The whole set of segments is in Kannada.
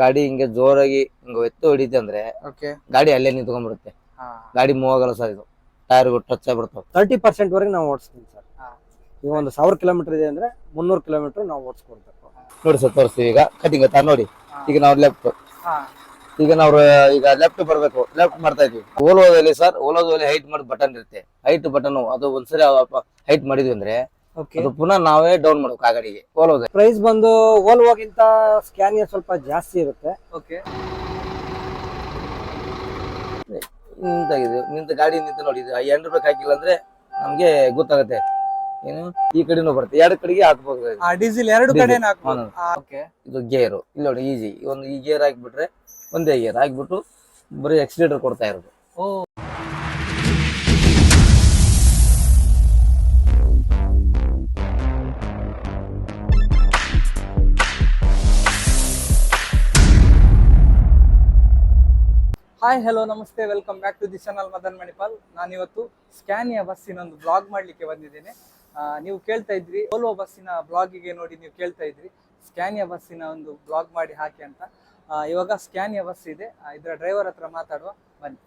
ಗಾಡಿ ಹಿಂಗೆ ಜೋರಾಗಿ ಹಿಂಗ ಎತ್ತು ಹೊಡಿತೆ ಅಂದ್ರೆ ಓಕೆ ಗಾಡಿ ಅಲ್ಲೇ ನಿಂತ್ಕೊಂಡ್ಬಿಡುತ್ತೆ. ಹಾ. ಗಾಡಿ ಮೂವ್ ಆಗಲ್ಲ ಸರ್ ಇದು. ಟೈರ್ ಟಚ್ ಆಗ್ಬಿಡ್ತಾವ. ತರ್ಟಿ ಪರ್ಸೆಂಟ್ ವರೆಗೆ ನಾವು ಓಡಿಸ್ತೀವಿ ಸರ್. ಈಗ ಒಂದು ಸಾವಿರ ಕಿಲೋಮೀಟರ್ ಇದೆ ಅಂದ್ರೆ ಮುನ್ನೂರು ಕಿಲೋಮೀಟರ್ ನಾವು ಓಡಿಸ್ಕೊಡ್ಬೇಕು. ನೋಡಿ ಸರ್ ತೋರಿಸ್ತೀವಿ ಈಗ. ಕಟಿಂಗ್ ತಾ ನೋಡಿ. ಈಗ ನಾವು ಲೆಫ್ಟ್ ಹಾ. ಈಗ ನಾವು ಈಗ ಲೆಫ್ಟ್ ಬರ್ಬೇಕು. ಲೆಫ್ಟ್ ಮಾಡ್ತಾ ಇದೀವಿ. ಓಲೋದಲ್ಲಿ ಸರ್ ಓಲೋದಲ್ಲಿ ಹೈಟ್ ಮಾಡಿ ಬಟನ್ ಇರುತ್ತೆ. ಹೈಟ್ ಬಟನ್ ಅದು ಒಂದ್ಸರಿ ಹೈಟ್ ಮಾಡಿದ್ವಿ ಅಂದ್ರೆ ಅದು ಪುನಃ ನಾವೇ ಡೌನ್ ಮಾಡ್ಬೇಕು ಆ ಗಾಡಿಗೆ. ಓಲೋದೆ ಪ್ರೈಸ್ ಬಂದು ಓಲ್ವೋಗಿಂತ ಸ್ಕ್ಯಾನಿಯರ್ ಸ್ವಲ್ಪ ಜಾಸ್ತಿ ಇರುತ್ತೆ. ಓಕೆ ನಿಂತಾಗಿದೆ. ನಿಂತ ಗಾಡಿ ನಿಂತ ನೋಡಿ ಇದು ರೂಪಾಯಿ ಹಾಕಿಲ್ಲ ಅಂದ್ರೆ ನಮ್ಗೆ ಗೊತ್ತಾಗುತ್ತೆ. ಏನು? ಈ ಕಡೆನೂ ಬರುತ್ತೆ. ಎರಡು ಕಡೆಗೆ ಹಾಕ್ಬೋದು ಡೀಸೆಲ್ ಎರಡು ಕಡೆ ಇದು ಗೇರು ಇಲ್ಲಿ ನೋಡಿ ಈಜಿ ಒಂದು ಈ ಗೇರ್ ಹಾಕ್ಬಿಟ್ರೆ ಒಂದೇ ಗೇರ್ ಹಾಕ್ಬಿಟ್ಟು ಬರೀ ಎಕ್ಸಿಲೇಟರ್ ಕೊಡ್ತಾ ಇರೋದು. ಹಾಯ್ ಹಲೋ ನಮಸ್ತೆ. Welcome back to the channel Madan Manipal ನಾನಿವತ್ತು ಸ್ಕ್ಯಾನಿಯ ಬಸ್ಸಿನ ಒಂದು ಬ್ಲಾಗ್ ಮಾಡಲಿಕ್ಕೆ ಬಂದಿದ್ದೇನೆ. ನೀವು ಕೇಳ್ತಾ ಇದ್ರಿ ಓಲ್ವೋ ಬಸ್ಸಿನ ಬ್ಲಾಗಿಗೆ ನೋಡಿ ನೀವು ಕೇಳ್ತಾ ಇದ್ರಿ. ಸ್ಕ್ಯಾನಿಯ ಬಸ್ಸಿನ ಒಂದು ಬ್ಲಾಗ್ ಮಾಡಿ ಹಾಕಿ ಅಂತ. ಇವಾಗ ಸ್ಕ್ಯಾನಿಯ ಬಸ್ ಇದೆ. ಇದರ ಡ್ರೈವರ್ ಹತ್ರ ಮಾತಾಡುವ. ಬನ್ನಿ.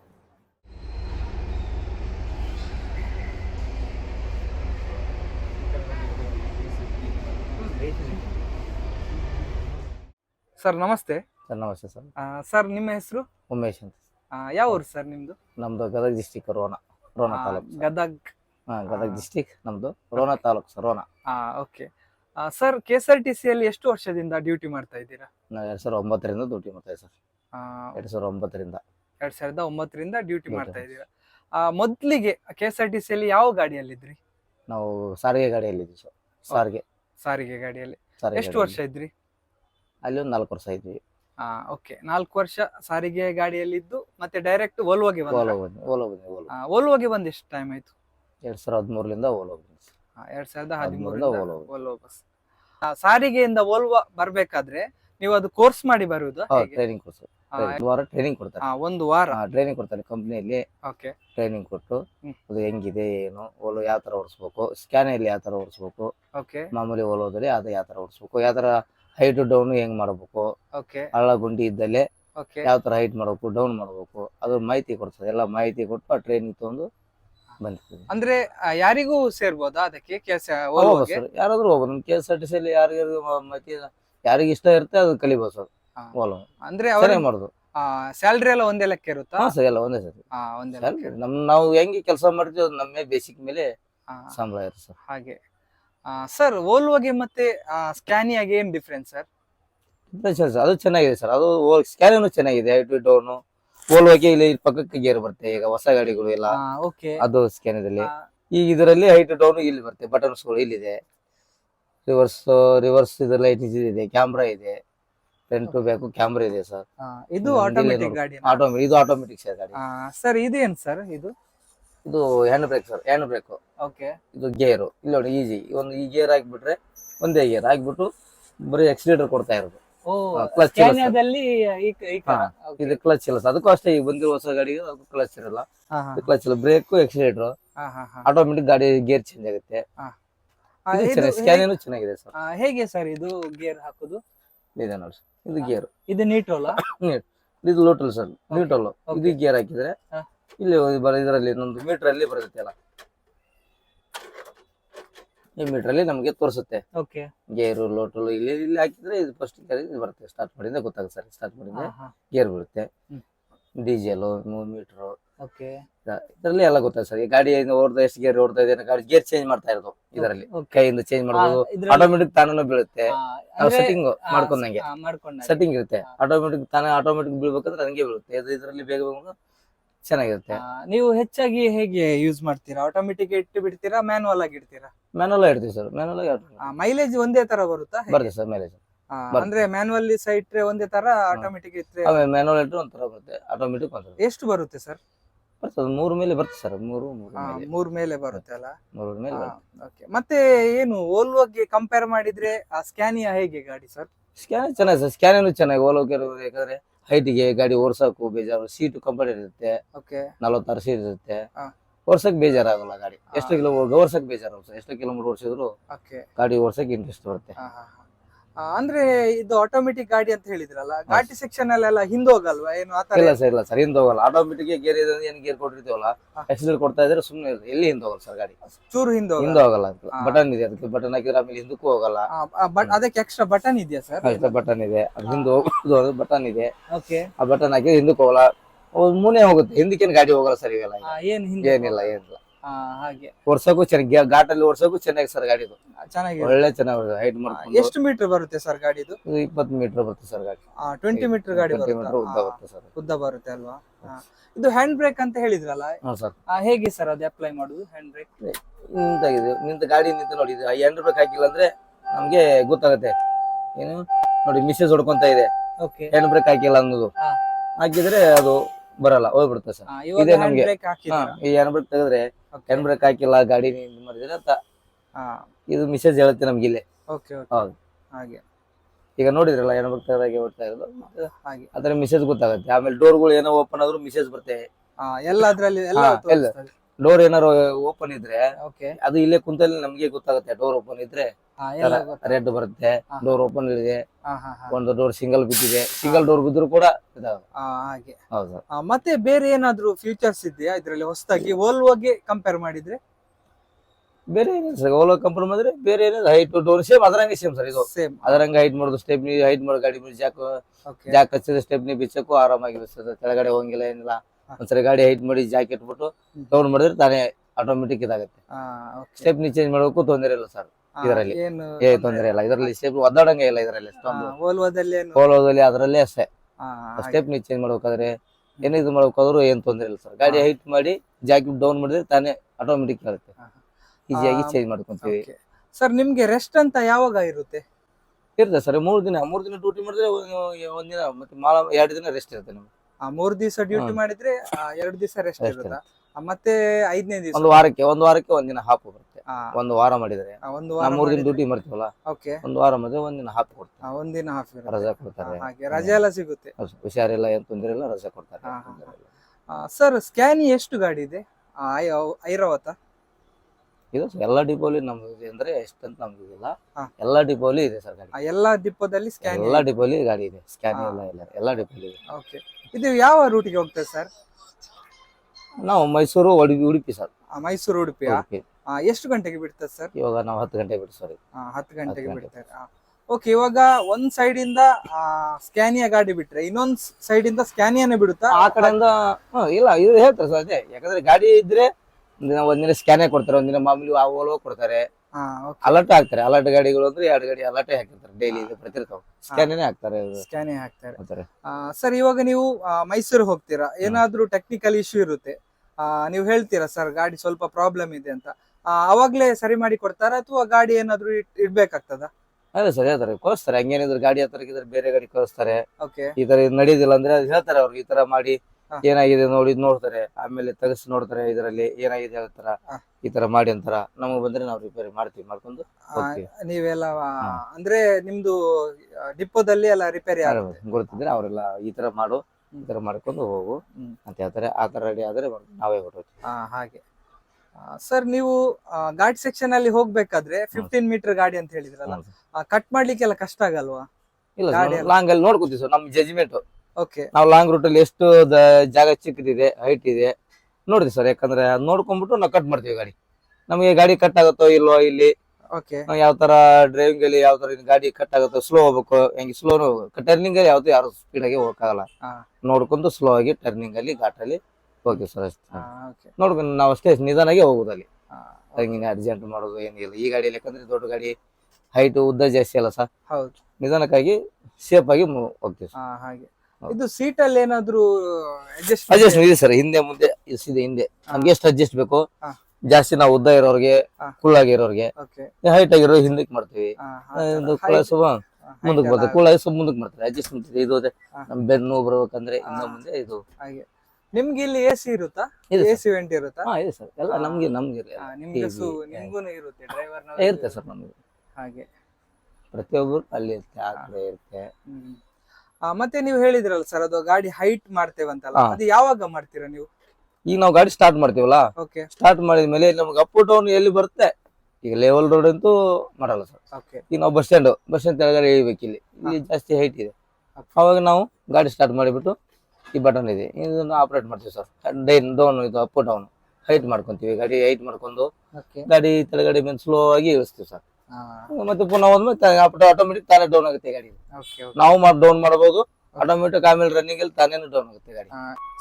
ಸರ್ ನಮಸ್ತೆ. ಸರ್ ನಮಸ್ತೆ ಸರ್. ಸರ್ ನಿಮ್ಮ ಹೆಸರು? ಉಮೇಶ್ ಅಂತ. ಯಾವ ಊರು ಸರ್ ನಿಮ್ದು? ನಮ್ದು ಗದಗ ಡಿಸ್ಟಿಕ್ ರೋಣ ರೋಣ ತಾಲೂಕು. ಗದಗ್. ಹಾ ಗದಗ. ಡಿಸ್ಟಿಕ್ ನಮ್ದು ರೋಣ ತಾಲೂಕು ಸರ್ ರೋಣ. ಆ okay sir K S R T C ಅಲ್ಲಿ ಎಷ್ಟು ವರ್ಷದಿಂದ ಡ್ಯೂಟಿ ಮಾಡ್ತಾ ಇದ್ದೀರಾ? ನಾವು ಎರಡ್ ಸಾವಿರದ ಒಂಬತ್ತರಿಂದ ಡ್ಯೂಟಿ ಮಾಡ್ತಾ ಇದ್ದೀವಿ ಸರ್. ಎರಡ್ ಸಾವಿರದ ಒಂಬತ್ತರಿಂದ. ಎರಡ್ ಸಾವಿರದ ಒಂಬತ್ತರಿಂದ ಡ್ಯೂಟಿ ಮಾಡ್ತಾ ಇದ್ದೀರಾ? ಮೊದಲಿಗೆ K S R T C ಅಲ್ಲಿ ಯಾವ ಗಾಡಿಯಲ್ಲಿದ್ರಿ? ನಾವು ಸಾರಿಗೆ ಗಾಡಿಯಲ್ಲಿ ಇದ್ವಿ ಸರ್ ಸಾರಿಗೆ. ಸಾರಿಗೆ ಗಾಡಿಯಲ್ಲಿ. ಎಷ್ಟು ವರ್ಷ ಇದ್ರಿ? ಅಲ್ಲಿ ಒಂದು ನಾಲ್ಕು ವರ್ಷ ಇದ್ವಿ. ಓಕೆ ನಾಲ್ಕು ವರ್ಷ ಸಾರಿಗೆ ಗಾಡಿಯಲ್ಲಿದ್ದು ಮತ್ತೆ ಡೈರೆಕ್ಟ್ ಓಲ್ವೋಗೆ ಬಂದ ಓಲೋ ಬಂದ್ವಿ ಓಲೋ ಬಂದ್ವಿ ಓಲೋ ಓಲ್ವೋಗೆ ಬಂದು ಎಷ್ಟು ಟೈಮ್ ಆಯ್ತು? ಎರಡ್ ಸಾವಿರದ ಹದಿಮೂರರಿಂದ ಓಲೋ ಆ, ಎರಡ್ ಸಾವಿರದ ಹದಿಮೂರರಿಂದ ಹದಿಮೂರರಿಂದ Volvo. ಬಸ್ ಸಾರಿಗೆಯಿಂದ ಓಲ್ವೋ ಬರ್ಬೇಕಾದ್ರೆ ನೀವು ಅದು ಕೋರ್ಸ್ ಮಾಡಿ ಬರುವುದು? ಹೌದು ಟ್ರೈನಿಂಗ್ ಕೋರ್ಸ್ ವಾರ ಟ್ರೈನಿಂಗ್ ಕೊಡ್ತಾರೆ. ಒಂದು ವಾರ? ಟ್ರೈನಿಂಗ್ ಕೊಡ್ತಾರೆ ಕಂಪ್ನಿಯಲ್ಲಿ ಓಕೆ ಟ್ರೈನಿಂಗ್ ಕೊಟ್ಟು ಹ್ಮ್. ಅದು ಹೆಂಗಿದೆ ಏನು ಓಲೋ ಯಾವ ತರ ಓಡಿಸ್ಬೇಕು ಸ್ಕ್ಯಾನಲ್ಲಿ ಯಾವ ತರ ಓಡಿಸ್ಬೇಕು ಓಕೆ ಮಾಮೂಲಿ ಓಲೋದಲ್ಲಿ ಅದು ಯಾವ ತರ ಓಡಿಸ್ಬೇಕು ಯಾವ ತರ ಹೈಟ್ ಡೌನ್ ಹೆಂಗ್ ಮಾಡ್ಬೇಕು? ಓಕೆ ಹಳ್ಳ ಗುಂಡಿ ಇದ್ದಲ್ಲೇ ಓಕೆ ಯಾವ ತರ ಹೈಟ್ ಮಾಡ್ಬೇಕು ಡೌನ್ ಮಾಡ್ಬೇಕು? ಅದ್ರ ಮಾಹಿತಿ ಕೊಡ್ತದೆ ಎಲ್ಲ ಮಾಹಿತಿ ಕೊಟ್ಟು ಆ ಟ್ರೈನಿಂಗ್ ತಗೊಂಡು ಬಂದಿರ್ತೀವಿ. ಅಂದ್ರೆ ಆ, ಯಾರಿಗೂ ಸೇರ್ಬೋದಾ ಅದಕ್ಕೆ ಕೆಲಸ ಹೋಗ್ಬೋದು ಸರ್. ಯಾರಾದ್ರೂ ಹೋಗ್ಬೋದು. ನಮ್ಮ ಕೆ ಎಸ್ ಆರ್ ಟಿ ಮಾಹಿತಿ ಯಾರಿಗೆ ಇಷ್ಟ ಇರುತ್ತೆ ಅದು ಕಲಿಬೋದು ಸರ್. ಹಾ. ಅಂದ್ರೆ ಅವರೇ ಚೆನ್ನಾಗಿ ಮಾಡುದು. ಸ್ಯಾಲ್ರಿ ಎಲ್ಲ ಒಂದೇ ಲೆಕ್ಕ ಇರುತ್ತಾ? ಹಾ ಸರ್ ಎಲ್ಲ ಒಂದೇ ಸರ್. ಒಂದೇ ಸರ್ ಲೆಕ್ಕ. ಇರುತ್ತೆ. ನಮ್ ನಾವು ಹೆಂಗೆ ಕೆಲಸ ಮಾಡ್ತೀವಿ ಅದು ನಮ್ಮೇ ಬೇಸಿಕ್ ಮೇಲೆ ಆ, ಸಂಬಳ ಇರುತ್ತೆ ಸರ್. ಹಾಗೆ. ಸರ್ ಓಲ್ವಾಗೆ ಮತ್ತೆ ಸ್ಕ್ಯಾನಿಯಾಗೆ ಏನ್ ಡಿಫ್ರೆನ್ಸ್ ಸರ್? Difference sir? ಅದು ಚೆನ್ನಾಗಿದೆ ಸರ್. ಅದು ಸ್ಕ್ಯಾನೂ ಚೆನ್ನಾಗಿದೆ ಹೈಟ್ ಡೌನು ಓಲ್ವಾಗೆ ಇಲ್ಲಿ ಪಕ್ಕಕ್ಕೆ ಗೇರ್ ಬರುತ್ತೆ ಈಗ ಹೊಸ ಗಾಡಿಗಳು ಎಲ್ಲ. ಓಕೆ ಅದು ಸ್ಕ್ಯಾನಿದಲ್ಲಿ ಈಗ ಇದರಲ್ಲಿ ಹೈಟ್ ಡೌನ್ ಇಲ್ಲಿ ಬರುತ್ತೆ ಬಟನ್ಸ್ಗಳು ಇಲ್ಲಿದೆ. ರಿವರ್ಸ್ ರಿವರ್ಸ್ ಇದು ಲೈಟ್ ಇದೆ ಕ್ಯಾಮ್ರಾ ಇದೆ. ಫ್ರಂಟ್ ಬ್ಯಾಕು ಕ್ಯಾಮ್ರಾ ಇದೆ ಸರ್. ಇದು ಆಟೋಮೆಟಿಕ್ ಗಾಡಿ ಆಟೋಮೆಟಿಕ್ ಇದು ಆಟೋಮೆಟಿಕ್ ಸರ್ ಗಾಡಿ. ಸರ್ ಇದೇನ್ ಸರ್ ಇದು? ಇದು hand brake sir hand brake okay ಇದು ಗೇರು ಇಲ್ಲಿ ನೋಡಿ ಈಜಿ ಒಂದು ಈ ಗೇರ್ ಹಾಕ್ಬಿಟ್ರೆ ಒಂದೇ ಗೇರ್ ಹಾಕ್ಬಿಟ್ಟು ಬರೀ ಎಕ್ಸಿಲೇಟರ್ ಕೊಡ್ತಾ ಇರೋದು. ಓ ಹಾ, clutch ಇಲ್ಲ sir. ಸ್ಕ್ಯಾನಿಯಾದಲ್ಲಿ ಈ ಈ ಕ- ಹಾ, okay. ಇದು ಕ್ಲಚ್ ಇಲ್ಲ ಸರ್ ಅದಕ್ಕೂ ಅಷ್ಟೇ ಈಗ ಬಂದಿರೋ ಹೊಸ ಗಾಡಿಗೆ ಅದಕ್ಕೂ ಕ್ಲಚ್ ಇರಲ್ಲ. ಕ್ಲಚ್ ಇಲ್ಲ. Brake accelerator. ಆಟೋಮೆಟಿಕ್ ಗಾಡಿ ಗೇರ್ ಚೇಂಜ್ ಆಗುತ್ತೆ. ಸ್ಕ್ಯಾನಿನೂ ಚೆನ್ನಾಗಿದೆ ಸರ್ ಹೇಗೆ ಸರ್ ಇದು ಗೇರ್ ಹಾಕೋದು? ಇದೆ ನೋಡಿ ಇದು ಗೇರ್ ಇದು ನೀಟೋಲ ಇದು ಲೋಟಲ್ ಸರ್ ನ್ಯೂಟ್ರಲ್ ಇದು. ಗೇರ್ ಹಾಕಿದ್ರೆ. ಇಲ್ಲಿ ಬರ ಇದರಲ್ಲಿ ನಮ್ದು ಮೀಟರ್ ಅಲ್ಲಿ ಬರುತ್ತೆ ಅಲ್ಲ? ಈ ಮೀಟರ್ ಅಲ್ಲಿ ನಮಗೆ ತೋರಿಸುತ್ತೆ. ಓಕೆ ಗೇರು ಲೋಟಲು ಇಲ್ಲಿ ಇಲ್ಲಿ ಹಾಕಿದ್ರೆ ಇದು ಫಸ್ಟ್ ಗೇರ್ ಇದು ಬರುತ್ತೆ. ಸ್ಟಾರ್ಟ್ ಮಾಡಿದ್ರೆ ಗೊತ್ತಾಗುತ್ತೆ ಸರ್. ಸ್ಟಾರ್ಟ್ ಮಾಡಿದ್ರೆ ಗೇರ್ ಬೀಳುತ್ತೆ ಡೀಸೆಲು ಮೀಟ್ರು ಮೀಟರ್ ಓಕೆ ಇದರಲ್ಲಿ ಎಲ್ಲ ಗೊತ್ತಾಗ ಸರ್. ಈ ಗಾಡಿ ಓಡ್ದೆ ಎಷ್ಟು ಗೇರ್ ಓಡ್ತಾ ಇದೆ ಗಾಡಿ ಗೇರ್ ಚೇಂಜ್ ಮಾಡ್ತಾ ಇರೋದು ಇದರಲ್ಲಿ. ಕೈಯಿಂದ ಚೇಂಜ್ ಮಾಡೋದು ಆಟೋಮೆಟಿಕ್ ತಾನೇ ಬೀಳುತ್ತೆ. ನಾವು ಸೆಟ್ಟಿಂಗ್ ಮಾಡ್ಕೊಂಡಂಗೆ. ಮಾಡ್ಕೊಂಡ ಸೆಟ್ಟಿಂಗ್ ಇರುತ್ತೆ. ಆಟೋಮೆಟಿಕ್ ತಾನೇ ಆಟೋಮೆಟಿಕ್ ಬೀಳ್ಬೇಕಂದ್ರೆ ಹಂಗೆ ಬೀಳುತ್ತೆ. ಇದು ಇದರಲ್ಲಿ ಬೇಗ ಬೇಗ ಚೆನ್ನಾಗಿರುತ್ತೆ. ನೀವು ಹೆಚ್ಚಾಗಿ ಹೇಗೆ ಯೂಸ್ ಮಾಡ್ತೀರಾ? ಆಟೋಮೆಟಿಕ್ ಇಟ್ಟು ಬಿಡ್ತೀರಾ? ಮ್ಯಾನುವಲ್ ಆಗಿ ಇಡ್ತೀರಾ? ಮ್ಯಾನುವಲ್ ಇಡ್ತೀವಿ ಸರ್. ಮ್ಯಾನುವಲ್ ಮೈಲೇಜ್ ಒಂದೇ ತರ ಬರುತ್ತಾ? ಬರುತ್ತೆ ಸರ್ ಮೈಲೇಜ್ ಅಂದ್ರೆ ಮ್ಯಾನುವಲ್ ಸಹ ಇಟ್ರೆ ಒಂದೇ ತರ ಆಟೋಮೆಟಿಕ್ ಇಟ್ರೆ ಮ್ಯಾನುವಲ್ ಇಟ್ಟರೆ ತರ ಬರುತ್ತೆ. ಆಟೋಮೆಟಿಕ್ ಒಂಥರ ಎಷ್ಟು ಬರುತ್ತೆ ಸರ್? ಬರ್ತದೆ ಮೂರು ಮೇಲೆ ಬರುತ್ತೆ ಸರ್ ಮೂರು ಮೂರು ಮೇಲೆ. ಬರುತ್ತೆ ಅಲ್ಲ? ಮೂರು ಮೇಲೆ okay. ಮತ್ತೆ ಏನು ಓಲ್ವೋಗೆ ಕಂಪೇರ್ ಮಾಡಿದ್ರೆ ಆ ಸ್ಕ್ಯಾನಿಯಾ ಹೇಗೆ ಗಾಡಿ ಸರ್? ಸ್ಕ್ಯಾನ್ ಚೆನ್ನಾಗಿ ಸರ್. ಸ್ಕ್ಯಾನೂ ಚೆನ್ನಾಗಿ ಓಲೋಕೆ ಯಾಕಂದ್ರೆ ಹೈಟಿಗೆ ಗಾಡಿ ಓಡ್ಸಕ್ಕೂ ಬೇಜಾರು ಸೀಟು ಕಂಫರ್ಟ್ ಇರುತ್ತೆ ಓಕೆ ನಲವತ್ತಾರು ಸೀಟ್ ಇರುತ್ತೆ. ಹಾ. ಓಡ್ಸಕ್ ಬೇಜಾರಾಗಲ್ಲ ಗಾಡಿ. ಎಷ್ಟು ಕಿಲೋಮೀಟರ್ ಓಡಿಸಕ್ ಬೇಜಾರು. ಎಷ್ಟು ಕಿಲೋಮೀಟರ್ ಓಡಿಸಿದ್ರು ಓಕೆ ಗಾಡಿ ಓಡ್ಸಕ್ ಇಂಟ್ರೆಸ್ಟ್ ಬರುತ್ತೆ. ಅಂದ್ರೆ ಇದು ಆಟೋಮೆಟಿಕ್ ಗಾಡಿ ಅಂತ ಹೇಳಿದ್ರಲ್ಲ ಗಾಡಿ ಸೆಕ್ಷನ್ ಅಲ್ಲೆಲ್ಲ ಹಿಂದೋಗಲ್ವಾ? ಏನು ಆತರ ಇಲ್ಲ ಸರ್ ಇಲ್ಲ ಸರ್ ಹಿಂದೆ ಹೋಗಲ್ಲ ಆಟೋಮೆಟಿಕ್ ಗೇರ್ ಇದೆ ಏನ್ ಗೇರ್ ಕೊಟ್ಟಿರ್ತೀವಲ್ಲ ಎಕ್ಸಿಲ್ ಕೊಡ್ತಾ ಇದ್ರೆ ಸುಮ್ಮನೆ ಎಲ್ಲಿ ಹಿಂದೆ ಹೋಗಲ್ಲ ಸರ್ ಗಾಡಿ? ಚೂರು ಹಿಂದೆ ಹಿಂದೋಗಲ್ಲ ಹಿಂದೆ ಹೋಗಲ್ಲ. ಬಟನ್ ಇದೆ ಅದಕ್ಕೆ ಬಟನ್ ಹಾಕಿದ್ರೆ ಆಮೇಲೆ ಹಿಂದಕ್ಕೂ ಹೋಗಲ್ಲ. ಬಟ್ ಅದಕ್ಕೆ ಎಕ್ಸ್ಟ್ರಾ ಬಟನ್ ಇದೆಯಾ ಸರ್? ಎಕ್ಸ್ಟ್ರಾ ಬಟನ್ ಇದೆ. ಅದು ಹಿಂದೆ ಹೋಗೋದು ಬಟನ್ ಇದೆ. ಓಕೆ ಆ ಬಟನ್ ಹಾಕಿದ್ರೆ ಹಿಂದಕ್ಕೆ ಹೋಗಲ್ಲ. ಮೂನೆ ಹೋಗುತ್ತೆ. ಹಿಂದಕ್ಕೇನು ಗಾಡಿ ಹೋಗಲ್ಲ ಸರ್ ಇವೆಲ್ಲ. ಏನ್ ಹಿಂದೆ ಏನಿಲ್ಲ ಏನಿಲ್ಲ. ಆ, ಹಾಗೆ. ಓಡ್ಸೋಕು ಚೆನ್ನಾಗಿ ಘಾಟಲ್ಲಿ ಓಡ್ಸೋಕು ಚೆನ್ನಾಗಿ ಸರ್ ಗಾಡಿದು. ಚೆನ್ನಾಗಿ ಒಳ್ಳೆ ಚೆನ್ನಾಗಿ ಹೈಟ್ ಮಾಡ್ಕೊಂಡು ಎಷ್ಟು ಮೀಟರ್ ಬರುತ್ತೆ ಸರ್ ಗಾಡಿದು? ಇದು ಇಪ್ಪತ್ತು ಮೀಟರ್ ಬರುತ್ತೆ ಸರ್ ಗಾಡಿ. ಟ್ವೆಂಟಿ ಮೀಟರ್ ಗಾಡಿ ಟ್ವೆಂಟಿ ಮೀಟರ್ ಉದ್ದ ಬರುತ್ತೆ ಸರ್. ಉದ್ದ ಬರುತ್ತೆ ಅಲ್ವಾ? ಇದು ಹ್ಯಾಂಡ್ ಬ್ರೇಕ್ ಅಂತ ಹೇಳಿದ್ರಲ್ಲ? ಹ್ಞೂ ಸರ್. ಆ, ಹೇಗೆ ಸರ್ ಅದು ಅಪ್ಲೈ ಮಾಡುದು ಹ್ಯಾಂಡ್ ಬ್ರೇಕ್ ನಿಂತಾಗಿದೆ. ನಿಂತ ಗಾಡಿ ನಿಂತು ನೋಡಿ ಹ್ಯಾಂಡ್ ಬ್ರೇಕ್ ಹಾಕಿಲ್ಲ ಅಂದ್ರೆ ನಮ್ಗೆ ಗೊತ್ತಾಗುತ್ತೆ. ಏನು? ನೋಡಿ ಮಿಸೇಜ್ ಹೊಡ್ಕೊಂತ ಇದೆ. ಓಕೆ ಹ್ಯಾಂಡ್ ಬ್ರೇಕ್ ಹಾಕಿಲ್ಲ ಅನ್ನೋದು. ಹಾ. ಹಾಕಿದ್ರೆ ಅದು ಬರಲ್ಲ ಹೋಗ್ಬಿಡುತ್ತೆ ಸರ್. ಇದೆ ನಮ್ಗೆ. ಈ ಹ್ಯಾಂಡ್ ಬ್ರೇಕ್ ತೆಗೆದ್ರೆ ಹ್ಯಾಂಡ್ ಬ್ರೇಕ್ ಹಾಕಿಲ್ಲ ಗಾಡಿ ಇದು ಮಾಡಿದ್ರೆ ಅಂತ. ಇದು ಮೆಸೇಜ್ ಹೇಳುತ್ತೆ ನಮ್ಗೆ ಇಲ್ಲೇ. ಹೌದು. ಹಾಗೆ. ಈಗ ನೋಡಿದ್ರಲ್ಲ ಹ್ಯಾಂಡ್ ಬ್ರೇಕ್ ತೆಗೆದಾಗೆ ಓಡ್ತಾ ಇರೋದು? ಹಾಗೆ. ಅದರ ಮೆಸೇಜ್ ಗೊತ್ತಾಗುತ್ತೆ. ಆಮೇಲೆ ಡೋರ್ಗಳು ಏನೋ ಓಪನ್ ಆದ್ರೂ ಮೆಸೇಜ್ ಬರುತ್ತೆ. ಆ, ಎಲ್ಲ ಅದ್ರಲ್ಲಿ ಎಲ್ಲ. ಡೋರ್ ಏನಾರು ಓಪನ್ ಇದ್ರೆ ಓಕೆ ಅದು ಇಲ್ಲೇ ಕುಂತಲ್ಲಿ ನಮ್ಗೆ ಗೊತ್ತಾಗುತ್ತೆ ಡೋರ್ ಓಪನ್ ಇದ್ರೆ. ರೆಡ್ ಬರುತ್ತೆ ಡೋರ್ ಓಪನ್ ಇದೆ. ಒಂದು ಡೋರ್ ಸಿಂಗಲ್ ಬಿದ್ದಿದೆ ಸಿಂಗಲ್ ಡೋರ್ ಬಿದ್ರು ಕೂಡ ಹಾಗೆ. ಹೌದು. ಮತ್ತೆ ಬೇರೆ ಏನಾದ್ರು ಫ್ಯೂಚರ್ಸ್ ಇದೆಯಾ ಇದ್ರಲ್ಲಿ ಹೊಸದಾಗಿ? ಹೋಗಿ ಕಂಪೇರ್ ಮಾಡಿದ್ರೆ? ಬೇರೆ ಏನಿಲ್ಲ ಸರ್ ಓಲೋ ಕಂಪನಿ ಮಾಡಿದ್ರೆ ಬೇರೆ ಏನಿಲ್ಲ ಹೈಟ್ ಡೋರ್ ಸೇಮ್ ಅದರಂಗೆ ಸೇಮ್ ಸರ್ ಇದು. ಸೇಮ್ ಅದರಂಗೆ ಹೈಟ್ ಮಾಡೋದು ಸ್ಟೆಪ್ನಿ ಹೈಟ್ ಮಾಡೋ ಗಾಡಿ ಮೇಲೆ ಜಾಕ್ ಜಾಕ್ ಸ್ಟೆಪ್ ಸ್ಟೆಪ್ನಿ ಬಿಚ್ಚಕ್ಕೂ ಆರಾಮಾಗಿ ಸರ್ ಕೆಳಗಡೆ ಹೋಗಿಲ್ಲ ಏನಿಲ್ಲ. ಒಂದ್ಸರಿ ಗಾಡಿ ಹೈಟ್ ಮಾಡಿ ಜಾಕ್ ಇಟ್ಬಿಟ್ಟು. ಡೌನ್ ಮಾಡಿದ್ರೆ ತಾನೇ ಆಟೋಮೆಟಿಕ್ ಇದಾಗುತ್ತೆ. ಸ್ಟೆಪ್ನಿ ಚೇಂಜ್ ಮಾಡಬೇಕು ತೊಂದರೆ ಇಲ್ಲ ಸರ್ ಇದರಲ್ಲಿ. ಏನು ಏ ತೊಂದರೆ ಇಲ್ಲ. ಇದರಲ್ಲಿ ಸ್ಟೆಪ್ ಒದ್ದಾಡಂಗೆ ಇಲ್ಲ ಇದರಲ್ಲಿ ಅಷ್ಟೊಂದು. ಅದರಲ್ಲೇ ಅಷ್ಟೇ. ಸ್ಟೆಪ್ ನೀವು ಸ್ಟೆಪ್ನಿ ಚೇಂಜ್ ಮಾಡ್ಬೇಕಾದ್ರೆ ಏನೇ ಇದು ಮಾಡ್ಬೇಕಾದ್ರೂ ಏನ್ ತೊಂದರೆ ಇಲ್ಲ ಸರ್. ಗಾಡಿ. ಹೈಟ್ ಮಾಡಿ ಜಾಕೆಟ್ ಡೌನ್ ಮಾಡಿದ್ರೆ ತಾನೇ ಆಟೋಮೆಟಿಕ್ ಆಗುತ್ತೆ. ಈಸಿಯಾಗಿ ಚೇಂಜ್ ಮಾಡ್ಕೊಂತೀವಿ. ಸರ್ ನಿಮ್ಗೆ ರೆಸ್ಟ್ ಅಂತ ಯಾವಾಗ ಇರುತ್ತೆ? ಇರ್ತದೆ ಸರ್ ಮೂರ್ ದಿನ. ಮೂರ್ ದಿನ ಡ್ಯೂಟಿ ಮಾಡಿದ್ರೆ ಒಂದ್- ಒಂದಿನ ಮತ್ತೆ ಎರಡು ದಿನ ರೆಸ್ಟ್ ಇರುತ್ತೆ ನಮ್ಗೆ. ಮೂರ್ ದಿವಸ ಡ್ಯೂಟಿ ಮಾಡಿದ್ರೆ ಎರಡು ದಿವಸ ರೆಸ್ಟ್ ಇರುತ್ತೆ? ಇರುತ್ತಾ. ಮತ್ತೆ ಐದನೇ ದಿವಸ. ಒಂದು ವಾರಕ್ಕೆ ಒಂದು ವಾರಕ್ಕೆ ಒಂದಿನ ಹಾಪು ಬರುತ್ತೆ. ಒಂದು ವಾರ ಮಾಡಿದ್ರೆ. ಒಂದು ವಾರ ಮೂರ್ ದಿನ ಡ್ಯೂಟಿ ಮಾಡ್ತೀವಲ್ಲ? ಓಕೆ. ಒಂದು ವಾರ ಮಾಡಿದ್ರೆ ಒಂದಿನ ಹಾಪ್ ಕೊಡ್ತಾರೆ. ಒಂದಿನ ಹಾಫ್ ರಜಾ ಕೊಡ್ತಾರೆ. ಹಾಗೆ. ರಜೆ ಎಲ್ಲ ಸಿಗುತ್ತೆ. ಹುಷಾರಿಲ್ಲ ಏನ್ ತೊಂದರೆ ಇಲ್ಲ ರಜಾ ಕೊಡ್ತಾರೆ. ಸರ್ ಸ್ಕ್ಯಾನಿ ಎಷ್ಟು ಗಾಡಿ ಇದೆ? ಐರಾವತ ಇದು ಎಲ್ಲ ಡಿಪೋಲಿ ನಮ್ದು ಇದೆ ಅಂದ್ರೆ ಎಷ್ಟಂತ ನಮ್ದು ಇಲ್ಲ. ಎಲ್ಲ ಡಿಪೋಲಿ ಇದೆ ಸರ್ ಗಾಡಿ. ಎಲ್ಲಾ ಡಿಪೋದಲ್ಲಿ ಸ್ಕ್ಯಾನಿ ಎಲ್ಲಾ ಡಿಪೋಲಿ ಗಾಡಿ ಇದೆ. ಸ್ಕ್ಯಾನ್ ಎಲ್ಲ ಎಲ್ಲ ಇಲ್ಲ. ಎಲ್ಲಾ ಡಿಪೋಲಿ ಇದೆ. ಓಕೆ. ಇದು ಯಾವ ರೂಟಿಗೆ ಹೋಗ್ತದೆ ಸರ್? ನಾವು ಮೈಸೂರು ಉಡುಪಿ ಉಡುಪಿ ಸರ್ ಮೈಸೂರು ಉಡುಪಿ. ಎಷ್ಟು ಗಂಟೆಗೆ ಬಿಡ್ತದೆ ಸರ್ ಇವಾಗ ನಾವು ಹತ್ತು ಗಂಟೆಗೆ ಬಿಟ್ಟು ಸರ್ ಹತ್ತು ಗಂಟೆಗೆ ಗಂಟೆ. ಬಿಡ್ತಾರೆ ಓಕೆ ಇವಾಗ ಒಂದ್ ಸೈಡ್ ಇಂದ ಸ್ಕ್ಯಾನಿಯಾ ಗಾಡಿ ಬಿಟ್ರೆ ಇನ್ನೊಂದ್ ಸೈಡ್ ಇಂದ ಸ್ಕ್ಯಾನಿಯಾನೇ ಬಿಡುತ್ತಾ? ಆ ಕಡೆಯಿಂದ ಹ್ಮ್, ಇಲ್ಲ ಇದು ಹೇಳ್ತಾರೆ ಸರ್ ಅದೇ. ಯಾಕಂದ್ರೆ ಗಾಡಿ ಇದ್ರೆ ಒಂದಿನ ಒಂದಿನ ಸ್ಕ್ಯಾನೇ ಕೊಡ್ತಾರೆ ಒಂದಿನ ಮಾಮೂಲಿ ಆ ಓಲೋ ಕೊಡ್ತಾರೆ. okay. ಅಲರ್ಟ್ ಹಾಕ್ತಾರೆ. ಅಲರ್ಟ್ ಗಾಡಿಗಳು ಅಂದ್ರೆ ಎರಡು ಗಾಡಿ ಅಲರ್ಟೇ ಹಾಕಿರ್ತಾರೆ ಡೈಲಿ ಇದು ಬರ್ತಿರ್ತಾವ ಸ್ಕ್ಯಾನೇ ಹಾಕ್ತಾರೆ ಇದು ಸ್ಕ್ಯಾನೇ ಹಾಕ್ತಾರೆ. ಸರ್ ಇವಾಗ ನೀವು ಮೈಸೂರು ಹೋಗ್ತೀರಾ? ಏನಾದ್ರೂ ಟೆಕ್ನಿಕಲ್ ಇಶ್ಯೂ ಇರುತ್ತೆ? ನೀವು ಹೇಳ್ತೀರಾ ಸರ್ ಗಾಡಿ ಸ್ವಲ್ಪ ಪ್ರಾಬ್ಲಮ್ ಇದೆ ಅಂತ. ಅವಾಗ್ಲೇ ಸರಿ ಮಾಡಿ ಕೊಡ್ತಾರಾ ಅಥವಾ ಗಾಡಿ ಏನಾದ್ರೂ ಇಡ್ಬೇಕಾಗ್ತದ? ಅದೇ ಸರ್ ಹೇಳ್ತಾರೆ ಕಳಿಸ್ತಾರೆ ಹಂಗೇನಿದ್ರು ಗಾಡಿ ಹತ್ರ ಇದ್ರೆ ಬೇರೆ ಗಾಡಿ ಕಳಿಸ್ತಾರೆ ಓಕೆ ಈ ತರ ಇದು ನಡೀದಿಲ್ಲ ಅಂದ್ರೆ ಅದು ಹೇಳ್ತಾರೆ ಅವ್ರಿಗೆ ಈ ತರ ಮಾಡಿ ಏನಾಗಿದೆ ನೋಡಿ ನೋಡ್ತಾರೆ. ಆಮೇಲೆ ತೆಗೆಸಿ ನೋಡ್ತಾರೆ ಇದರಲ್ಲಿ ಏನಾಗಿದೆ ಹೇಳ್ತಾರ. ತರ ಈ ತರ ಮಾಡಿ ಅಂತಾರ. ನಮಗ್ ಬಂದ್ರೆ ನಾವು ರಿಪೇರಿ ಮಾಡ್ತೀವಿ ಮಾಡ್ಕೊಂಡು ನೀವೆಲ್ಲ ಅಂದ್ರೆ ನಿಮ್ದು ಡಿಪೋದಲ್ಲಿ ಎಲ್ಲ ರಿಪೇರಿ ಗೊತ್ತಿದ್ರೆ ಅವರೆಲ್ಲ ಈ ತರ ಮಾಡು. ಈ ತರ ಮಾಡ್ಕೊಂಡು ಹೋಗು ಅಂತ ಹೇಳ್ತಾರೆ. ಆ ತರ ರೆಡಿ ಆದ್ರೆ ನಾವೇ ಹೊರಟು ಆ, ಹಾಗೆ. ಸರ್ ನೀವು ಘಾಟ್ ಸೆಕ್ಷನ್ ಅಲ್ಲಿ ಹೋಗ್ಬೇಕಾದ್ರೆ ಫಿಫ್ಟೀನ್ ಮೀಟರ್ ಗಾಡಿ ಅಂತ ಹೇಳಿದ್ರಲ್ಲ ಕಟ್ ಮಾಡ್ಲಿಕ್ಕೆಲ್ಲ ಕಷ್ಟ ಆಗಲ್ವಾ? ಇಲ್ಲ ಗಾಡಿ ಲಾಂಗ್ ಅಲ್ಲಿ ನೋಡ್ಕೊತೀವಿ ಸರ್ ನಮ್ ಜಜ್ಮೆಂಟ್ ಓಕೆ ನಾವು ಲಾಂಗ್ ರೂಟ್ ಅಲ್ಲಿ ಎಷ್ಟು ದ- ಜಾಗ ಚಿಕ್ಕದಿದೆ ಹೈಟ್ ಇದೆ ನೋಡ್ತೀವಿ ಸರ್ ಯಾಕಂದ್ರೆ ಅದ್ ನೋಡ್ಕೊಂಡ್ಬಿಟ್ಟು ನಾವು ಕಟ್ ಮಾಡ್ತೀವಿ ಗಾಡಿ. ನಮಗೆ ಗಾಡಿ ಕಟ್ ಆಗುತ್ತೋ ಇಲ್ವೋ ಇಲ್ಲಿ ಯಾವ ತರ ಡ್ರೈವಿಂಗ್ ಅಲ್ಲಿ ಯಾವ ತರ ಗಾಡಿ ಕಟ್ ಆಗುತ್ತೆ ಸ್ಲೋ ಹೋಗ್ಬೇಕು. ಹೆಂಗೆ ಸ್ಲೋ ಟರ್ನಿಂಗ್ ಅಲ್ಲಿ ಯಾವ್ದು ಯಾರು ಸ್ಪೀಡ್ ಆಗಿ ಹೋಗಕ್ಕಾಗಲ್ಲ ನೋಡ್ಕೊಂಡು ಸ್ಲೋ ಆಗಿ ಟರ್ನಿಂಗ್ ಅಲ್ಲಿ ಘಾಟಲ್ಲಿ ಹೋಗಿ ಸರ್ ಅಷ್ಟೇ. ಓಕೆ. ನೋಡ್ಕೊಂಡು ನಾವು ಅಷ್ಟೇ ನಿಧಾನಾಗಿ ಹೋಗುದು ಅಲ್ಲಿ. ಹಂಗಿನ ಅರ್ಜೆಂಟ್ ಮಾಡೋದು ಏನಿಲ್ಲ. ಈ ಗಾಡಿಯಲ್ಲಿ ಯಾಕಂದ್ರೆ ದೊಡ್ಡ ಗಾಡಿ ಹೈಟ್ ಉದ್ದ ಜಾಸ್ತಿ ಅಲ್ಲ ಸರ್. ಹೌದು. ನಿಧಾನಕ್ಕಾಗಿ ಸೇಫ್ ಆಗಿ ಹೋಗ್ತೀವಿ ಹಾಗೆ. ಇದು ಸೀಟ್ ಅಲ್ಲಿ ಏನಾದ್ರೂ ಅಡ್ಜಸ್ಟ್ ಇದೆ ಸರ್. ಹಿಂದೆ ಮುಂದೆ ಇದೆ ಹಿಂದೆ. ನಮ್ಗೆ ಎಷ್ಟು ಅಡ್ಜಸ್ಟ್ ಬೇಕು? ಹಾ. ಜಾಸ್ತಿ ನಾವು ಉದ್ದ ಇರೋರ್ಗೆ. ಕುಳ್ಳಾಗಿರೋರ್ಗೆ ಹೈಟ್ ಆಗಿರೋ ಹಿಂದಕ್ಕೆ ಮಾಡ್ತೀವಿ. ಇದು ಕುಳ ಸ್ವಲ್ಪ ಮುಂದಕ್ಕೆ ಬರ್ತದೆ. ಕುಳ ಸ್ವಲ್ಪ ಮುಂದಕ್ಕೆ ಮಾಡ್ತಾರೆ ಅಡ್ಜಸ್ಟ್ ಮಾಡ್ತೀವಿ ಇದು. ನಮ್ ಬೆನ್ನು ಬರ್ಬೇಕಂದ್ರೆ ಇನ್ನು. ಮುಂದೆ ಇದು. ನಿಮ್ಗೆ ಇಲ್ಲಿ ಎ ಸಿ ಇರುತ್ತಾ? ಎ ಸಿ ವೆಂಟ್ ಇರುತ್ತಾ? ಹಾ ಇದೆ ಸರ್. ಎಲ್ಲ. ನಮ್ಗೆ ನಮ್ಗೆ ಇರುತ್ತೆ ಡ್ರೈವರ್ ಇರುತ್ತೆ ಸರ್ ನಮ್ಗೆ. ಹಾಗೆ. ಪ್ರತಿಯೊಬ್ಬರು ಅಲ್ಲಿ ಇರುತ್ತೆ ಆ ಕಡೆ ಇರುತ್ತೆ ಮತ್ತೆ ನೀವು ಹೇಳಿದ್ರಲ್ಲ ಸರ್ ಅದು ಗಾಡಿ ಹೈಟ್ ಮಾಡ್ತೇವಂತಲ್ಲ. ಅದು ಯಾವಾಗ ಮಾಡ್ತೀರಾ ನೀವು? ಈಗ ನಾವು ಗಾಡಿ ಸ್ಟಾರ್ಟ್ ಮಾಡ್ತೀವಲ್ಲ? ಓಕೆ ಸ್ಟಾರ್ಟ್ ಮಾಡಿದ ಮೇಲೆ ನಮ್ಗೆ ಅಪ್ ಡೌನ್ ಎಲ್ಲಿ ಬರುತ್ತೆ? ಈಗ ಲೆವೆಲ್ ರೋಡ್ ಅಂತೂ ಮಾಡಲ್ಲ ಸರ್ ಓಕೆ ಈಗ ನಾವು ಬಸ್ ಸ್ಟ್ಯಾಂಡ್ ಬಸ್ ಸ್ಟ್ಯಾಂಡ್ ಕೆಳಗಡೆ ಇಳಿಬೇಕು ಇಲ್ಲಿ. ಇಲ್ಲಿ ಜಾಸ್ತಿ ಹೈಟ್ ಇದೆ. ಅವಾಗ ನಾವು ಗಾಡಿ ಸ್ಟಾರ್ಟ್ ಮಾಡಿಬಿಟ್ಟು ಈ ಬಟನ್ ಇದೆ. ಇದನ್ನು ಆಪರೇಟ್ ಮಾಡ್ತೀವಿ ಸರ್ ಡೈನ್ ಡೌನ್ ಇದು ಅಪ್ ಡೌನ್ ಹೈಟ್ ಮಾಡ್ಕೊಂತೀವಿ. ಗಾಡಿ ಹೈಟ್ ಮಾಡ್ಕೊಂಡು ಗಾಡಿ ತೆಳಗಡೆ ಮೇಲೆ ಸ್ಲೋ ಆಗಿ ಇಳಿಸ್ತೀವಿ ಸರ್ ಮತ್ತೆ ಪುನಃ ಆಟೋಮೆಟಿಕ್ ತಾನೇ ಡೌನ್ ಆಗುತ್ತೆ ಗಾಡಿ. ನಾವು ಡೌನ್ ಮಾಡಬಹುದು ಆಟೋಮೆಟಿಕ್ ಆಮೇಲೆ ರನ್ನಿಂಗ್ ಅಲ್ಲಿ ತಾನೇನು ಡೌನ್ ಆಗುತ್ತೆ ಗಾಡಿ?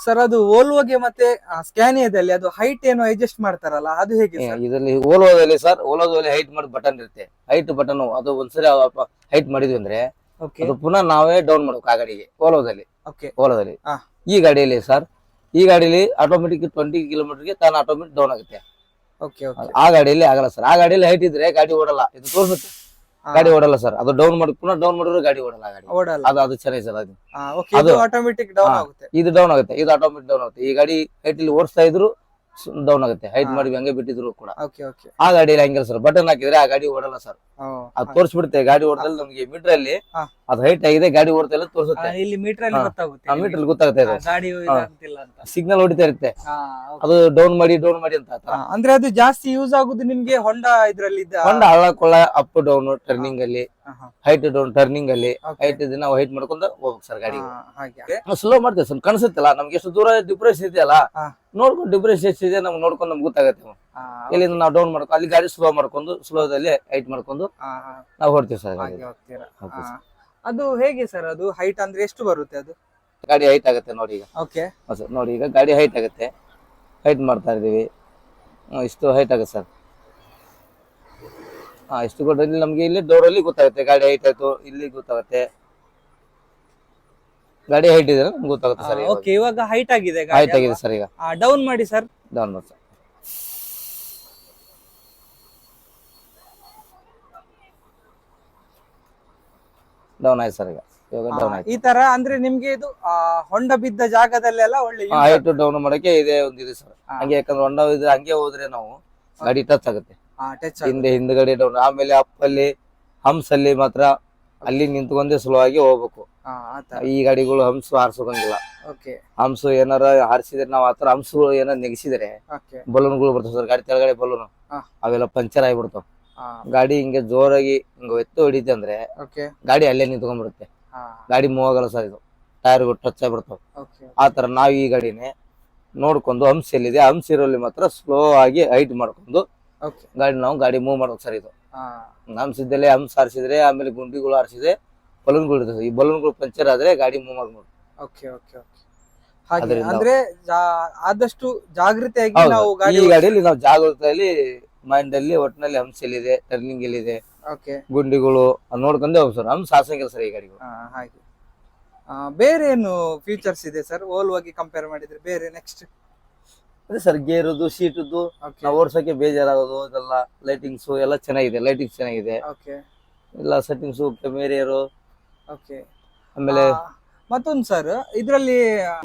ಸರ್ ಅದು ಓಲ್ವೋಗೆ ಮತ್ತೆ ಸ್ಕ್ಯಾನಿಯಾದಲ್ಲಿ ಅದು ಹೈಟ್ ಏನು ಅಡ್ಜಸ್ಟ್ ಮಾಡ್ತಾರಲ್ಲ ಅದು ಹೇಗೆ ಇದರಲ್ಲಿ ಓಲೋದಲ್ಲಿ ಸರ್ ಓಲೋದಲ್ಲಿ ಹೈಟ್ ಮಾಡಿ ಬಟನ್ ಇರುತ್ತೆ. ಹೈಟ್ ಬಟನ್ ಅದು ಒಂದ್ಸರಿ ಹೈಟ್ ಮಾಡಿದ್ವಿ ಅಂದ್ರೆ ಅದು ಪುನಃ ನಾವೇ ಡೌನ್ ಮಾಡ್ಬೇಕು ಆ ಗಾಡಿಗೆ ಓಲೋದಲ್ಲಿ ಓಕೆ ಓಲೋದಲ್ಲಿ ಹಾ. ಈ ಗಾಡಿಯಲ್ಲಿ ಸರ್ ಈ ಗಾಡಿಯಲ್ಲಿ ಆಟೋಮೆಟಿಕ್ ಟ್ವೆಂಟಿ ಕಿಲೋಮೀಟರ್ಗೆ ತಾನು ಆಟೋಮೆಟಿಕ್ ಡೌನ್ ಆಗುತ್ತೆ. ಓಕೆ ಓಕೆ ಆ ಗಾಡಿಯಲ್ಲಿ ಆಗಲ್ಲ ಸರ್ ಆ ಗಾಡಿಯಲ್ಲಿ ಹೈಟ್ ಇದ್ರೆ ಗಾಡಿ ಓಡಲ್ಲ. ಇದು ತೋರಿಸುತ್ತೆ. ಗಾಡಿ ಓಡಲ್ಲ ಸರ್. ಅದು ಡೌನ್ ಮಾಡಿ ಪುನಃ ಡೌನ್ ಮಾಡಿದ್ರೆ ಗಾಡಿ ಓಡಲ್ಲ ಗಾಡಿ. ಓಡಲ್ಲ. ಅದು ಅದು ಚೆನ್ನಾಗಿ ಸರ್ ಅದು- ಆಟೋಮೆಟಿಕ್ ಡೌನ್ ಆಗುತ್ತೆ. ಇದು ಡೌನ್ ಆಗುತ್ತೆ. ಇದು ಆಟೋಮೆಟಿಕ್ ಡೌನ್ ಆಗುತ್ತೆ. ಈ ಗಾಡಿ ಹೈಟ್ ಇಲ್ಲಿ ಓಡಿಸ್ತಾ ಇದ್ರು ಡೌನ್ ಆಗುತ್ತೆ. ಹೈಟ್ ಮಾಡಿ ಹಂಗೆ ಬಿಟ್ಟಿದ್ರು ಕೂಡ. ಆ ಗಾಡಿಯಲ್ಲಿ ಹಂಗಿಲ್ಲ ಸರ್ ಬಟನ್ ಹಾಕಿದ್ರೆ ಆ ಗಾಡಿ ಓಡಲ್ಲ ಸರ್. ಅದು ತೋರಿಸ್ಬಿಡುತ್ತೆ ಗಾಡಿ ಓಡದಲ್ಲಿ ನಮಗೆ ಮೀಟರ್ ಅಲ್ಲಿ. ಅದು ಹೈಟ್ ಆಗಿದೆ ಗಾಡಿ ಓಡ್ತಾ ಇಲ್ಲ ತೋರಿಸುತ್ತೆ. ಇಲ್ಲಿ ಮೀಟರ್ ಅಲ್ಲಿ ಗೊತ್ತಾಗುತ್ತೆ. ಆ ಮೀಟರ್ ಗೊತ್ತಾಗುತ್ತೆ ಗಾಡಿ ಸಿಗ್ನಲ್ ಹೊಡಿತಾ ಇರುತ್ತೆ. ಅದು ಡೌನ್ ಮಾಡಿ ಡೌನ್ ಮಾಡಿ ಅಂತ ಅಂದ್ರೆ ಅದು ಜಾಸ್ತಿ ಯೂಸ್ ಆಗುದು ನಿಮ್ಗೆ ಹೊಂಡ ಇದ್ರಲ್ಲಿ ಹೊಂಡ ಹಳ್ಳ ಕೊಳ್ಳ ಅಪ್ ಡೌನ್ ಟರ್ನಿಂಗ್ ಅಲ್ಲಿ. ಹೈಟ್ ಡೌನ್ ಟರ್ನಿಂಗ್ ಅಲ್ಲಿ ಹೈಟ್ ಇದೆ ನಾವು ಹೈಟ್ ಮಾಡ್ಕೊಂಡು ಹೋಗ್ಬೇಕು ಸರ್ ಗಾಡಿ ಸ್ಲೋ ಮಾಡ್ತೇವೆ ಸರ್ ಕಾಣಿಸುತ್ತಲ್ಲ ನಮ್ಗೆ ಎಷ್ಟು ದೂರ ಡಿಪ್ರೆಸ್ ಇದೆಯಲ್ಲ. ನೋಡ್ಕೊಂಡು ಡಿಪ್ರೆಸ್ ಎಷ್ಟಿದೆ ನಮ್ಗೆ ನೋಡ್ಕೊಂಡು ನಮ್ಗೆ ಗೊತ್ತಾಗುತ್ತೆ ಇಲ್ಲಿ ಇಲ್ಲಿಂದ ನಾವು ಡೌನ್ ಮಾಡ್ಕೊ ಅಲ್ಲಿ ಗಾಡಿ ಸ್ಲೋ ಮಾಡ್ಕೊಂಡು ಸ್ಲೋದಲ್ಲಿ ಹೈಟ್ ಮಾಡ್ಕೊಂಡು ನಾವು ಹೊಡ್ತೀವಿ ಸರ್ ಅದು ಹೇಗೆ ಸರ್ ಅದು ಹೈಟ್ ಅಂದ್ರೆ ಎಷ್ಟು ಬರುತ್ತೆ ಅದು? ಗಾಡಿ ಹೈಟ್ ಆಗುತ್ತೆ ನೋಡಿ ಈಗ. ಓಕೆ ನೋಡಿ ಈಗ ಗಾಡಿ ಹೈಟ್ ಆಗುತ್ತೆ. ಹೈಟ್ ಮಾಡ್ತಾ ಇದೀವಿ ಇಷ್ಟು ಹೈಟ್ ಆಗುತ್ತೆ ಸರ್ ಹಾ ಇಷ್ಟು ಕೊಟ್ಟರೆ ಇಲ್ಲಿ ನಮ್ಗೆ ಇಲ್ಲಿ ಡೋರಲ್ಲಿ ಗೊತ್ತಾಗುತ್ತೆ ಗಾಡಿ ಹೈಟ್ ಆಯ್ತು ಇಲ್ಲಿ ಗೊತ್ತಾಗುತ್ತೆ. ಗಾಡಿ ಹೈಟ್ ಇದೆ ನಮ್ಗೆ ಗೊತ್ತಾಗುತ್ತೆ ಸರ್ ಓಕೆ ಇವಾಗ. ಹೈಟ್ ಆಗಿದೆ ಹೈಟ್ ಆಗಿದೆ ಸರ್ ಈಗ. ಡೌನ್ ಮಾಡಿ ಸರ್. ಡೌನ್ ಮಾಡಿ ಸರ್. ಡೌನ್ ಆಯ್ತು ಸರ್ ಈಗ. ಇವಾಗ ಡೌನ್ ಆಯ್ತು. ಈ ತರ ಅಂದ್ರೆ ನಿಮ್ಗೆ ಇದು ಆ, ಹೊಂಡ ಬಿದ್ದ ಜಾಗದಲ್ಲೆಲ್ಲ ಒಳ್ಳೆ use ಹೈಟ್ ಡೌನ್ ಮಾಡಕ್ಕೆ ಇದೆ ಒಂದು ಇದೆ ಸರ್. ಹಂಗೆ ಯಾಕಂದ್ರೆ ಹೊಂಡ ಹಂಗೆ ಹೋದ್ರೆ ನಾವು ಗಾಡಿ ಟಚ್ ಆಗುತ್ತೆ. ಆ, ಹಿಂದೆ ಹಿಂದ್ಗಡೆ ಡೌನ್ ಆಮೇಲೆ ಅಪ್ಪಲ್ಲಿ ಅಲ್ಲಿ ಹಂಸ್ ಅಲ್ಲಿ ಮಾತ್ರ ಅಲ್ಲಿ ನಿಂತ್ಕೊಂಡೆ ಸ್ಲೋ ಆಗಿ ಹೋಗ್ಬೇಕು ಈ ಗಾಡಿಗಳು ಹಂಸು ಹಾರಿಸ್ಕೊಂಗಿಲ್ಲ ಹಂಸು ಏನಾರ ಹಾರಿಸಿದ್ರೆ ನಾವ್ ಆತರ ಹಂಸಗಳು ಏನಾರ ನೆಗೆಸಿದ್ರೆ ಬಲೂನ್ಗಳು ಬರ್ತವೆ ಸರ್ ಗಾಡಿ ಕೆಳಗಡೆ ಬಲೂನ್. ಅವೆಲ್ಲ ಪಂಚರ್ ಆಗಿಬಿಡ್ತಾವ. ಗಾಡಿ ಹಿಂಗೆ ಜೋರಾಗಿ ಹಿಂಗ ಎತ್ತು ಹೊಡಿತೆ ಅಂದ್ರೆ ಗಾಡಿ ಅಲ್ಲೇ ನಿಂತ್ಕೊಂಡ್ಬಿಡುತ್ತೆ. ಗಾಡಿ ಮೂವ್ ಆಗಲ್ಲ ಸರ್ ಇದು. ಟೈರ್ಗಳು ಟಚ್ ಆಗಿಬಿಡ್ತಾವ. ಆತರ ನಾವ್ ಈ ಗಾಡಿನೇ ನೋಡ್ಕೊಂಡು ಹಂಸ ಎಲ್ಲಿದೆ ಹಂಸ ಇರೋಲ್ಲಿ ಮಾತ್ರ ಸ್ಲೋ ಆಗಿ ಹೈಟ್ ಮಾಡ್ಕೊಂಡು ಗಾಡಿ ನಾವು ಗಾಡಿ ಮೂವ್ ಮಾಡ್ಬೇಕು ಸರ್ ಇದು. ಹಂಸಿದ್ದಲ್ಲೇ ಹಂಸ ಸಾರಿಸಿದ್ರೆ ಆಮೇಲೆ ಗುಂಡಿಗಳು ಆರಿಸಿದ್ರೆ ಬಲೂನ್ಗಳು ಇರ್ತದೆ. ಈ ಬಲೂನ್ಗಳು ಪಂಚರ್ ಆದ್ರೆ ಗಾಡಿ ಮೂವ್ ಮಾಡ್ಬೋದು. ಓಕೆ ಓಕೆ ಓಕೆ ಹಾಗೆ ಅದ್ರಿಂದ- ಅಂದ್ರೆ ಜಾ- ಆದಷ್ಟು ಜಾಗೃತಿಯಾಗಿ ಹೌದು. ನಾವು. ಗಾಡಿ ಈ ಗಾಡಿಯಲ್ಲಿ ನಾವು ಜಾಗೃತಿಯಲ್ಲಿ ಮೈಂಡ್ ಅಲ್ಲಿ ಒಟ್ಟಿನಲ್ಲಿ ಹಂಸ ಎಲ್ಲಿದೆ ಟರ್ನಿಂಗ್ ಎಲ್ಲಿದೆ ಓಕೆ ಗುಂಡಿಗಳು ಅದ್ ನೋಡ್ಕೊಂಡೇ ಹೋಗ್ ಸರ್. ಹಂಸ ಹಾಸಂಗಿಲ್ಲ ಸರ್ ಈ ಗಾಡಿಗಳು. ಹಾಗೆ. ಆ, ಬೇರೆ ಏನು ಫೀಚರ್ಸ್ ಇದೆ ಸರ್? ಓಲ್ವಾಗಿ ಕಂಪೇರ್ ಮಾಡಿದ್ರೆ ಬೇರೆ ನೆಕ್ಸ್ಟ್ ಅದೇ ಸರ್ ಗೇರುದು ಸೀಟದ್ದು ಓಕೆ ನಾವು ಓಡ್ಸೋಕೆ ಬೇಜಾರಾಗೋದು ಅದೆಲ್ಲ ಲೈಟಿಂಗ್ಸ್ ಎಲ್ಲ ಚೆನ್ನಾಗಿದೆ ಲೈಟಿಂಗ್ಸ್ ಚೆನ್ನಾಗಿದೆ. ಓಕೆ ಎಲ್ಲ ಸೆಟ್ಟಿಂಗ್ಸ್ ಕೆಮೇರಿಯರು ಓಕೆ ಆಮೇಲೆ ಮತ್ತೊಂದು ಸರ್ ಇದ್ರಲ್ಲಿ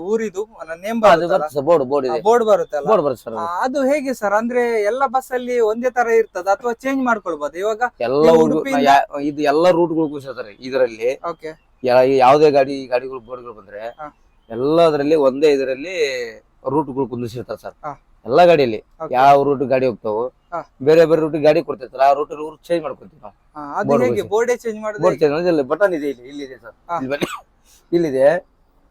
ಊರಿದು ನೇಮ್ ಬೋರ್ಡ್ ಬೋರ್ಡ್ ಇದೆ. ಬೋರ್ಡ್ ಬರುತ್ತೆ ಬೋರ್ಡ್ ಬರುತ್ತೆ ಸರ್ ಅದು. ಹೇಗೆ ಸರ್ ಅಂದ್ರೆ ಎಲ್ಲ ಬಸ್ ಅಲ್ಲಿ ಒಂದೇ ತರ ಇರ್ತದ ಅಥವಾ ಚೇಂಜ್ ಮಾಡ್ಕೊಳ್ಬಹುದು ಇವಾಗ ಎಲ್ಲ ಇದು ಎಲ್ಲ ರೂಟ್ಗಳು ಸರ್ ಇದರಲ್ಲಿ. ಓಕೆ ಯಾವುದೇ ಗಾಡಿ ಗಾಡಿಗಳು ಬೋರ್ಡ್ಗಳು ಬಂದ್ರೆ. ಎಲ್ಲದರಲ್ಲಿ ಒಂದೇ ಇದರಲ್ಲಿ ರೂಟ್ಗಳು ಕುಂದಿಸಿರ್ತಾರ ಸರ್. ಎಲ್ಲಾ ಗಾಡಿಯಲ್ಲಿ ಯಾವ ರೂಟ್ ಗಾಡಿ ಹೋಗ್ತಾವ ಬೇರೆ ಬೇರೆ ರೂಟ್ ಗಾಡಿ ಕೊಡ್ತಿರ್ತಾರೆ ಆ ರೂಟ್ ರೂಟ್ ಚೇಂಜ್ ಮಾಡ್ಕೊತೀವಿ ನಾವು. ಬೋರ್ಡೇ ಚೇಂಜ್ ಇಲ್ಲಿ ಬಟನ್ ಇದೆ ಇಲ್ಲಿ ಇಲ್ಲಿದೆ ಸರ್. ಬನ್ನಿ. ಇಲ್ಲಿದೆ.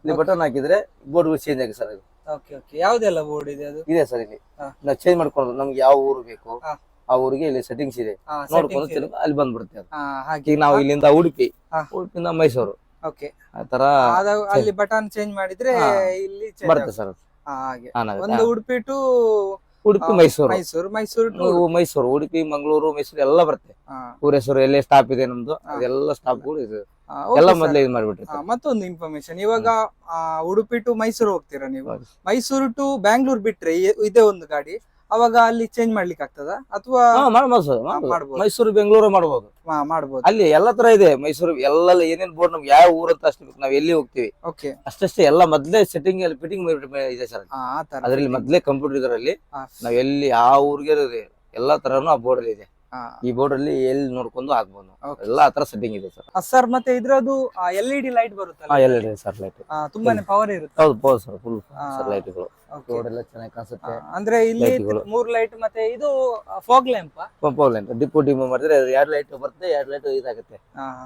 ಇಲ್ಲಿ ಬಟನ್ ಹಾಕಿದ್ರೆ ಬೋರ್ಡ್ ಚೇಂಜ್ ಆಗಿದೆ ಸರ್ ಓಕೆ ಓಕೆ ಯಾವ್ದೆಲ್ಲ ಬೋರ್ಡ್ ಇದೆ ಅದು? ಇದೆ ಸರ್ ಇಲ್ಲಿ. ನಾವು ಚೇಂಜ್ ಮಾಡ್ಕೊಂಡು ನಮ್ಗೆ ಯಾವ ಊರು ಬೇಕು? ಆ ಊರಿಗೆ ಇಲ್ಲಿ ಸೆಟ್ಟಿಂಗ್ಸ್ ಇದೆ. ನೋಡ್ಕೊಂಡು ಅಲ್ಲಿ ಬಂದ್ಬಿಡುತ್ತೆ ಈಗ ನಾವು ಇಲ್ಲಿಂದ ಉಡುಪಿ. ಉಡುಪಿಯಿಂದ ಮೈಸೂರು. ಓಕೆ ಆ ತರ ಅಲ್ಲಿ ಬಟನ್ ಚೇಂಜ್ ಮಾಡಿದ್ರೆ. ಇಲ್ಲಿ ಬರುತ್ತೆ ಸರ್ ಹಾಗೆ. ಒಂದು. ಉಡುಪಿ ಟು ಉಡುಪಿ ಮೈಸೂರು. ಮೈಸೂರು ಮೈಸೂರು ಮೈಸೂರು ಉಡುಪಿ ಮಂಗಳೂರು ಮೈಸೂರು ಎಲ್ಲ ಬರುತ್ತೆ. ಊರ ಹೆಸರು ಎಲ್ಲೇ ಸ್ಟಾಪ್ ಇದೆ ನಮ್ದು. ಅದೆಲ್ಲ ಸ್ಟಾಪ್ಗಳು ಇದು. ಎಲ್ಲ ಮೊದ್ಲೇ ಇದು ಮಾಡ್ಬಿಟ್ಟಿರ್ತಾರೆ ಮತ್ತೊಂದು ಇನ್ಫಾರ್ಮೇಶನ್ ಇವಾಗ ಆ, ಉಡುಪಿ ಟು ಮೈಸೂರು ಹೋಗ್ತೀರಾ ನೀವು. ಮೈಸೂರು ಟು ಬ್ಯಾಂಗ್ಳೂರ್ ಬಿಟ್ರೆ ಇದೇ ಒಂದು ಗಾಡಿ. ಅವಾಗ ಅಲ್ಲಿ ಚೇಂಜ್ ಮಾಡ್ಲಿಕ್ಕೆ ಆಗ್ತದ? ಅಥವಾ ಮಾಡ್ಬೋದು ಸರ್ ಮಾಡ್ಬೋದು. ಮಾಡ್ಬೋದು. ಮೈಸೂರು ಬೆಂಗಳೂರು ಮಾಡಬಹುದು ಮಾ- ಮಾಡ್ಬೋದು. ಅಲ್ಲಿ ಎಲ್ಲ ತರ ಇದೆ. ಮೈಸೂರು ಎಲ್ಲ ಏನೇನ್ ಬೋರ್ಡ್ ನಮ್ಗೆ ಯಾವ ಊರ್ ಅಂತ ಅಷ್ಟು ಬೇಕು ನಾವ್ ಎಲ್ಲಿ ಹೋಗ್ತೀವಿ. ಓಕೆ ಅಷ್ಟಷ್ಟೇ ಎಲ್ಲ ಮೊದ್ಲೇ ಸೆಟ್ಟಿಂಗ್ ಅಲ್ಲಿ ಫಿಟ್ಟಿಂಗ್ ಇದೆ ಸರ್ ಆ ತರ ಅದ್ರಲ್ಲಿ ಮೊದ್ಲೇ ಕಂಪ್ಯೂಟರ್ ಇದರಲ್ಲಿ. ನಾವ್ ಎಲ್ಲಿ ಯಾವ ಊರಿಗೆ ಎಲ್ಲಾ ತರನು ಆ ಬೋರ್ಡ್ ಅಲ್ಲಿ ಇದೆ. ಆ, ಈ ಬೋರ್ಡ್ ಅಲ್ಲಿ ಎಲ್ಲಿ ನೋಡ್ಕೊಂಡು ಆಗ್ಬಹುದು ಎಲ್ಲಾ ಎಲ್ಲ ತರ ಸೆಟ್ಟಿಂಗ್ ಇದೆ ಸರ್. ಆ, ಸರ್ ಮತ್ತೆ ಇದ್ರದ್ದು ಎಲ್ ಇ ಡಿ ಲೈಟ್ ಬರುತ್ತೆ ಬರುತ್ತಲ್ಲ? ಎಲ್ಲ ಇದೆ ಸರ್ ಲೈಟ್ ಆ, ತುಂಬಾನೇ ಪವರ್ ಇರುತ್ತೆ? ಹೌದು ಸರ್ ಫುಲ್. ಸರ್ ಲೈಟ್ಗಳು. ರೋಡ್ ಎಲ್ಲ ಚೆನ್ನಾಗಿ ಕಾಣಿಸುತ್ತೆ. ಅಂದ್ರೆ ಇಲ್ಲಿ. ಮೂರ್ ಲೈಟ್ ಮತ್ತೆ ಇದು ಫಾಗ್ ಲ್ಯಾಂಪ್ ಪಂಪೌಲ್ ಲ್ಯಾಂಪ್ ಡಿಪ್ಪು ಡಿಮ್ ಮಾಡಿದ್ರೆ ಎರಡು ಲೈಟ್ ಬರುತ್ತೆ ಎರಡು ಲೈಟ್ ಇದಾಗುತ್ತೆ.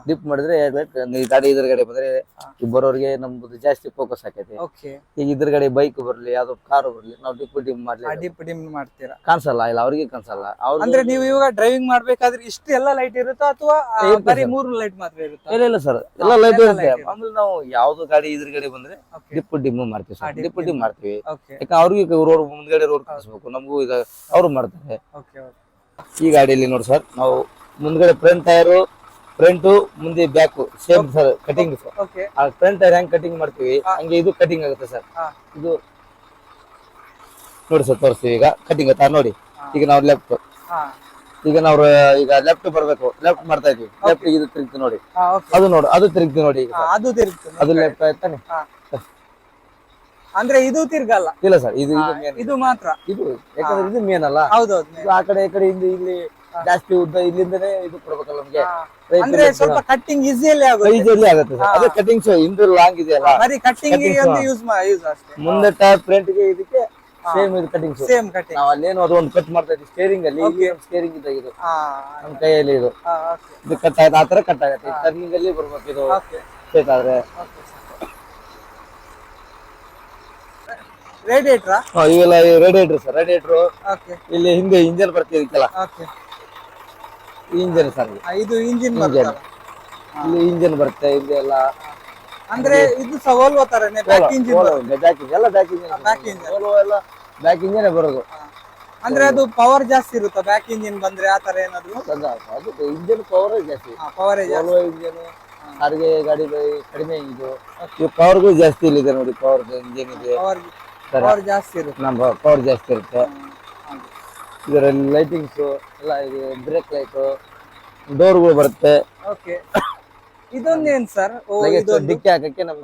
ಡಿಪ್ ಮಾಡಿದ್ರೆ ಎರಡು ಲೈಟ್ ಗಾಡಿ ಎದುರುಗಡೆ ಬಂದ್ರೆ ಬರೋರಿಗೆ ನಮ್ದು ಜಾಸ್ತಿ ಫೋಕಸ್ ಆಕೈತಿ. ಈಗ ಎದುರುಗಡೆ ಬೈಕ್ ಬರ್ಲಿ ಯಾವ್ದೋ ಕಾರ್ ಬರ್ಲಿ ನಾವು ಡಿಪ್ ಡಿಮ್ ಮಾಡ್ಲಿ ಡಿಪ್ ಡಿಮ್ ಮಾಡ್ತೀರಾ? ಕಾಣಿಸಲ್ಲ ಇಲ್ಲ ಅವ್ರಿಗೆ ಕಾಣಿಸಲ್ಲ. ಅವ್ರು ಅಂದ್ರೆ ನೀವು ಇವಾಗ ಡ್ರೈವಿಂಗ್ ಮಾಡ್ಬೇಕಾದ್ರೆ ಇಷ್ಟು ಎಲ್ಲ ಲೈಟ್ ಇರುತ್ತಾ ಅಥವಾ ಬರೀ ಮೂರು ಲೈಟ್ ಮಾತ್ರ ಇರುತ್ತೆ? ಇಲ್ಲ ಇಲ್ಲ ಸರ್ ಎಲ್ಲ ಲೈಟ್ ಇರುತ್ತೆ. ಆಮೇಲೆ ನಾವು ಯಾವ್ದು ಗಾಡಿ ಎದುರುಗಡೆ ಬಂದ್ರೆ ಡಿಪ್ ಡಿಪ್ಪು ಡಿಮ್ ಮಾಡ್ತೀವಿ ಡಿಪ್ ಡಿಮ್ ಮಾಡ್ತೀವಿ. ಓಕೆ ಯಾಕೆ? ಅವ್ರಿಗೆ ರೋಡ್ ಮುಂದ್ಗಡೆ ರೋಡ್ ಕಾಣಿಸ್ಬೇಕು ನಮಗೂ ಈಗ ಅವ್ರು ಮಾಡ್ತಾರೆ. ಈ ಗಾಡಿಯಲ್ಲಿ ನೋಡಿ ಸರ್ ನಾವು ಮುಂದ್ಗಡೆ ಫ್ರಂಟ್ ಟೈರು ಫ್ರಂಟ್ ಮುಂದೆ back same sir cutting sir. ಆ ಫ್ರಂಟ್ ಟೈರ್ ಹೆಂಗ್ ಕಟಿಂಗ್ ಮಾಡ್ತೀವಿ. ಹಂಗೆ ಇದು ಕಟಿಂಗ್ ಆಗುತ್ತೆ ಸರ್. ಇದು ನೋಡಿ ಸರ್ ತೋರಿಸ್ತೀವಿ ಈಗ. ಕಟಿಂಗ್ ಆಯ್ತಾ? ನೋಡಿ. ಈಗ ನಾವು ಲೆಫ್ಟ್ ಈಗ ನಾವು ಈಗ ಲೆಫ್ಟ್ ಬರ್ಬೇಕು. ಲೆಫ್ಟ್ ಮಾಡ್ತಾ ಇದೀವಿ. ಲೆಫ್ಟ್ ಇದು ತಿರುಗ್ತೀವಿ ನೋಡಿ. ಅದು ನೋಡಿ ಅದು ತಿರುಗ್ತೀವಿ ನೋಡಿ ಅದು ಲೆಫ್ಟ್ ಆಯ್ತಾನೆ ಅಂದ್ರೆ ಇದು ತಿರ್ಗಲ್ಲ. ಇಲ್ಲ ಸರ್ ಇದು ಇದು ಮಾತ್ರ. ಇದು ಯಾಕಂದ್ರೆ ಇದು ಮೇನ್ ಅಲ್ಲ. ಹೌದೌದು ಆ ಕಡೆ ಈ ಕಡೆ ಇಲ್ಲಿ ಇಲ್ಲಿ ಜಾಸ್ತಿ ಉದ್ದ ಇಲ್ಲಿಂದನೇ ಇದು ಕೊಡ್ಬೇಕಲ್ಲ ನಮ್ಗೆ. ಅಂದ್ರೆ ಸ್ವಲ್ಪ ಕಟ್ಟಿಂಗ್ ಈಸಿಯಲ್ಲಿ ಆಗುತ್ತೆ. ಈಸಿಯಲ್ಲಿ ಆಗುತ್ತೆ ಸರ್. ಅದೇ ಸೊ ಹಿಂದೆ ಲಾಂಗ್ ಇದೆಯಲ್ಲ ಬರೀ ಕಟ್ಟಿಂಗ್ ಯೂಸ್ ಯೂಸ್ ಯೂಸ್ ಅಷ್ಟೇ. ಮುಂದೆ ಟೈಪ್ ಫ್ರಂಟ್ಗೆ ಇದಕ್ಕೆ ಸೇಮ್ ಇದು ಕಟಿಂಗ್ಸ್ ಸೇಮ್ ಕಟ್ಟಿಂಗ್ ನಾವು ಅಲ್ಲೇನು ಅದು ಒಂದು ಕಟ್ ಮಾಡ್ತಾ ಇದ್ದೀವಿ. ಸ್ಟೇರಿಂಗ್ ಅಲ್ಲಿ. ಸ್ಟೇರಿಂಗ್ ಇದೆ ಇದು. ನಮ್ಮ ಕೈಯಲ್ಲಿ ಇದು. ಇದು ಕಟ್ ಆಯ್ತು ಆ ತರ ಕಟ್ ಆಗುತ್ತೆ. ಟರ್ನಿಂಗ್ ಅಲ್ಲಿ ಬರ್ಬೇಕು ಇದು. ಬೇಕಾದ್ರೆ. ಸ್ಟ್ರೇಟ್ ಆದ್ರೆ ರೇಡಿಯೇಟ್ರಾ ಹಾ, ಇವೆಲ್ಲ ರೇಡಿಯೇಟರ್ ಸರ್ ರೇಡಿಯೇಟರ್ ಓಕೆ ಇಲ್ಲಿ ಹಿಂದೆ ಇಂಜನ್ ಬರ್ತೀವಿ ಇದಕ್ಕೆಲ್ಲ ಓಕೆ ಇಂಜನ್ ಸರ್ ಇದು. ಇಂಜಿನ್. ಬರ್ತಲ್ಲ ಇಲ್ಲಿ ಇಂಜನ್ ಬರುತ್ತೆ ಇಲ್ಲಿ ಎಲ್ಲ. ಅಂದ್ರೆ ಇದು ಸಹ ವೋಲ್ವೋ ತರನೇ? ಬ್ಯಾಕ್ ಇಂಜಿನ್ ಬ್ಯಾಕ್ ಇಂಜನ್ ಎಲ್ಲ ಬ್ಯಾಕ್ ಇಂಜನ್ Back engine. ಎಲ್ಲ ಬ್ಯಾಕ್ ಇಂಜನ್ ಬರೋದು. ಅಂದ್ರೆ ಅದು ಪವರ್ ಜಾಸ್ತಿ ಇರುತ್ತಾ ಬ್ಯಾಕ್ ಇಂಜಿನ್ ಬಂದ್ರೆ ಆ ತರ ಏನಾದ್ರು? ಅದು ಅದು ಇಂಜನ್ ಪವರ್ ಜಾಸ್ತಿ. ಪವರ್ ವೋಲ್ವೋ ಇಂಜನ್ ಸಾರಿಗೆ ಗಾಡಿ ಕಡಿಮೆ ಇದು. ಪವರ್ಗೂ ಜಾಸ್ತಿ ಇಲ್ಲಿದೆ ನೋಡಿ ಪವರ್ ಇಂಜಿನ್ ಇದೆ. ಪವರ್. ಪವರ್ ಜಾಸ್ತಿ ಇರುತ್ತೆ. ನಮ್ಮ ಪವರ್ ಜಾಸ್ತಿ ಇರುತ್ತೆ. ಇದರಲ್ಲಿ ಲೈಟಿಂಗ್ಸ್ ಎಲ್ಲ ಇದು ಬ್ರೇಕ್ ಲೈಟ್ ಡೋರ್ಗಳು ಬರುತ್ತೆ. ಓಕೆ ಇದೊಂದೇನ್ ಸರ್ ಡಿಕ್ಕಿ ಹಾಕಕ್ಕೆ ನಮಗೆ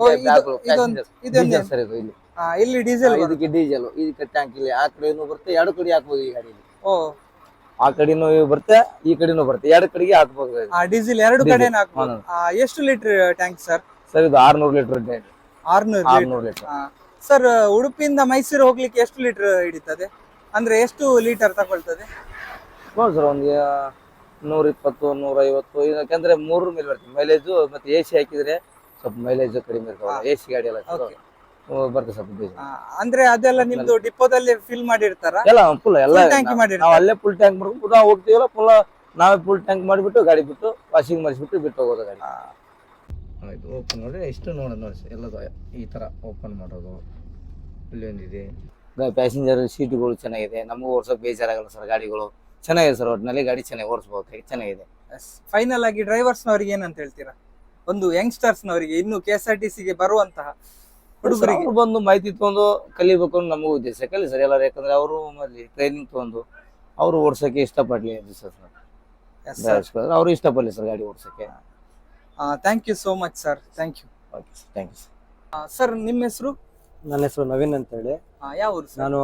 ಸರ್ ಇದು ಇಲ್ಲಿ. ಇಲ್ಲಿ ಡೀಸೆಲ್ ಇದಕ್ಕೆ ಡೀಸೆಲ್ ಇದಕ್ಕೆ ಟ್ಯಾಂಕ್ ಇಲ್ಲಿ. ಆ ಕಡೆನೂ ಬರುತ್ತೆ ಎರಡು ಕಡೆ ಹಾಕ್ಬೋದು ಈ ಗಾಡಿಯಲ್ಲಿ ಓ. ಆ ಕಡೆನೂ ಬರುತ್ತೆ ಈ ಕಡೆನೂ ಬರುತ್ತೆ. ಎರಡು ಕಡೆಗೆ ಹಾಕ್ಬೋದು ಡೀಸೆಲ್ ಎರಡು. ಕಡೆ ಎಷ್ಟು ಲೀಟರ್ ಟ್ಯಾಂಕ್ ಸರ್ ಸರ್ ಇದು ಆರ್ನೂರು ಲೀಟರ್ ಆರ್ನೂರು ಆರ್ನೂರು ಲೀಟರ್ ಸರ್ ಉಡುಪಿಯಿಂದ ಮೈಸೂರು ಹೋಗ್ಲಿಕ್ಕೆ ಎಷ್ಟು ಲೀಟರ್ ಹಿಡಿತದೆ? ಅಂದ್ರೆ ಎಷ್ಟು ಲೀಟರ್ ತಗೊಳ್ತದೆ? ನೋಡಿ ಸರ್ ಒಂದು ನೂರ ಇಪ್ಪತ್ತು ನೂರ ಐವತ್ತು ಯಾಕಂದ್ರೆ ಮೂರರ ಮೇಲೆ ಬರ್ತದೆ. ಮೈಲೇಜು ಮತ್ತೆ ಎ ಸಿ ಹಾಕಿದ್ರೆ ಸ್ವಲ್ಪ ಮೈಲೇಜ್ ಕಡಿಮೆ ಇರ್ತದೆ. ಎ ಸಿ ಗಾಡಿ ಎಲ್ಲ. ಬರ್ತದೆ ಸ್ವಲ್ಪ. ಅಂದ್ರೆ ಅದೆಲ್ಲ ನಿಮ್ದು ಡಿಪೋದಲ್ಲಿ ಫಿಲ್ ಮಾಡಿರ್ತಾರ? ಎಲ್ಲ ಫುಲ್ ಎಲ್ಲ ಟ್ಯಾಂಕ್ ನಾವು ಮಾಡಿರ್ತಾರೆ? ಅಲ್ಲೇ ಫುಲ್ ಟ್ಯಾಂಕ್ ಮಾಡ್ಕೊಂಡು ನಾವು ಹೋಗ್ತೀವಲ್ಲ ಫುಲ್ ನಾವೇ ಫುಲ್ ಟ್ಯಾಂಕ್ ಮಾಡಿಬಿಟ್ಟು ಗಾಡಿ ಬಿಟ್ಟು ವಾಷಿಂಗ್ ಮಾಡಿಸ್ಬಿಟ್ಟು ಬಿಟ್ಟು ಹೋಗೋದು ಗಾಡಿ. ಆಯ್ತು ಓಪನ್ ನೋಡಿ ಇಷ್ಟು ನೋಡೋದು ನೋಡಿ ಸರ್. ಎಲ್ಲದು ಈ ಥರ ಓಪನ್ ಮಾಡೋದು. ಇಲ್ಲಿ ಒಂದಿದೆ. ಪ್ಯಾಸೆಂಜರ್ ಸೀಟುಗಳು ಚೆನ್ನಾಗಿದೆ. ನಮಗೂ ಓಡಿಸೋಕೆ ಬೇಜಾರಾಗಲ್ಲ ಸರ್ ಗಾಡಿಗಳು. ಚೆನ್ನಾಗಿದೆ ಸರ್ ಒಟ್ಟಿನಲ್ಲಿ ಗಾಡಿ ಚೆನ್ನಾಗಿ ಓಡಿಸ್ಬೋದು. ಚೆನ್ನಾಗಿದೆ. ಫೈನಲ್ ಆಗಿ ಡ್ರೈವರ್ಸ್ನವ್ರಿಗೆ ಏನಂತ ಹೇಳ್ತೀರಾ? ಒಂದು ಯಂಗ್ಸ್ಟರ್ಸ್ನವರಿಗೆ ಇನ್ನು ಕೆ ಎಸ್ ಆರ್ ಟಿ ಸಿಗೆ ಬರುವಂತಹ ಹುಡುಗರಿಗೆ ಬಂದು ಮಾಹಿತಿ ತಗೊಂಡು ಕಲಿಬೇಕು ಅನ್ನೋ ನಮಗೂ ಉದ್ದೇಶ. ಕಲಿ ಸರ್ ಎಲ್ಲರೂ. ಯಾಕಂದ್ರೆ ಅವರು ಮೊದಲು ಟ್ರೈನಿಂಗ್ ತಗೊಂಡು ಅವರು ಓಡಿಸೋಕೆ ಇಷ್ಟಪಡಲಿ ಸರ್. ಅವರು ಇಷ್ಟಪಡಲಿ ಸರ್ ಗಾಡಿ ಓಡ್ಸೋಕೆ. Thank you so much sir thank you okay thank you sir ನಿಮ್ಮ ಹೆಸರು? ನನ್ನ ಹೆಸರು ನವೀನ್ ಅಂತ ಹೇಳಿ ಯಾವ ಊರು ನಾನು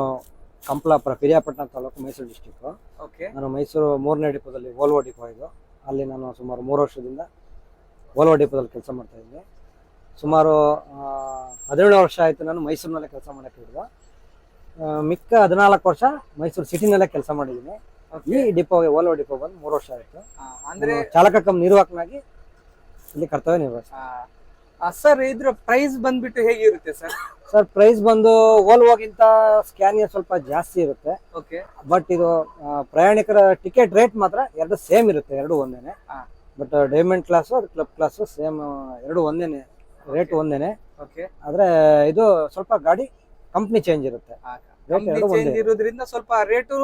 ಕಂಪ್ಲಾಪುರ ಪಿರಿಯಾಪಟ್ಟಣ ತಾಲೂಕು ಮೈಸೂರು ಡಿಸ್ಟಿಕ್ ಓಕೆ ನಾನು ಮೈಸೂರು ಮೂರನೇ ಡಿಪೋದಲ್ಲಿ ವೋಲ್ವೋ ಡಿಪೋ ಇದು. ಅಲ್ಲಿ ನಾನು ಸುಮಾರು ಮೂರು ವರ್ಷದಿಂದ ವೋಲ್ವೋ ಡಿಪೋದಲ್ಲಿ ಕೆಲಸ ಮಾಡ್ತಾ ಇದ್ದೆ. ಸುಮಾರು ಹದಿನೇಳು ವರ್ಷ ಆಯಿತು ನಾನು ಮೈಸೂರಿನಲ್ಲೇ ಕೆಲಸ ಮಾಡೋಕ್ಕೆ ಹಿಡಿದು ಆ, ಮಿಕ್ಕ ಹದಿನಾಲ್ಕು ವರ್ಷ ಮೈಸೂರು ಸಿಟಿನಲ್ಲೇ ಕೆಲಸ ಮಾಡಿದ್ದೀನಿ. ಈ ಡಿಪೋಗೆ ವೋಲ್ವೋ ಡಿಪೋ ಬಂದು ಮೂರು ವರ್ಷ ಆಯಿತು. ಅಂದರೆ ಚಾಲಕ ಕಮ್ ನಿರ್ವಾಹಕನಾಗಿ ಇಲ್ಲಿ ಕರ್ತವ್ಯ ನಿರ್ವಹಿಸ್ತೀನಿ ಸರ್ ಇದ್ರ ಪ್ರೈಸ್ ಬಂದ್ಬಿಟ್ಟು ಹೇಗಿರುತ್ತೆ ಸರ್? ಸರ್ ಪ್ರೈಸ್ ಬಂದು ವೋಲ್ವೋಗಿಂತ ಸ್ಕ್ಯಾನಿಯರ್ ಸ್ವಲ್ಪ ಜಾಸ್ತಿ ಇರುತ್ತೆ. ಓಕೆ ಬಟ್ ಇದು ಪ್ರಯಾಣಿಕರ ಟಿಕೆಟ್ ರೇಟ್ ಮಾತ್ರ ಎರಡು ಸೇಮ್ ಇರುತ್ತೆ ಎರಡು ಒಂದೇನೆ. ಬಟ್ ಡೈಮಂಡ್ ಕ್ಲಾಸು ಅದು ಕ್ಲಬ್ ಕ್ಲಾಸು ಸೇಮ್ ಎರಡು ಒಂದೇನೆ ರೇಟ್ ಒಂದೇನೆ. ಓಕೆ ಆದ್ರೆ ಇದು ಸ್ವಲ್ಪ ಗಾಡಿ ಕಂಪ್ನಿ ಚೇಂಜ್ ಇರುತ್ತೆ. ಚೇಂಜ್ ಇರೋದ್ರಿಂದ ಸ್ವಲ್ಪ ರೇಟು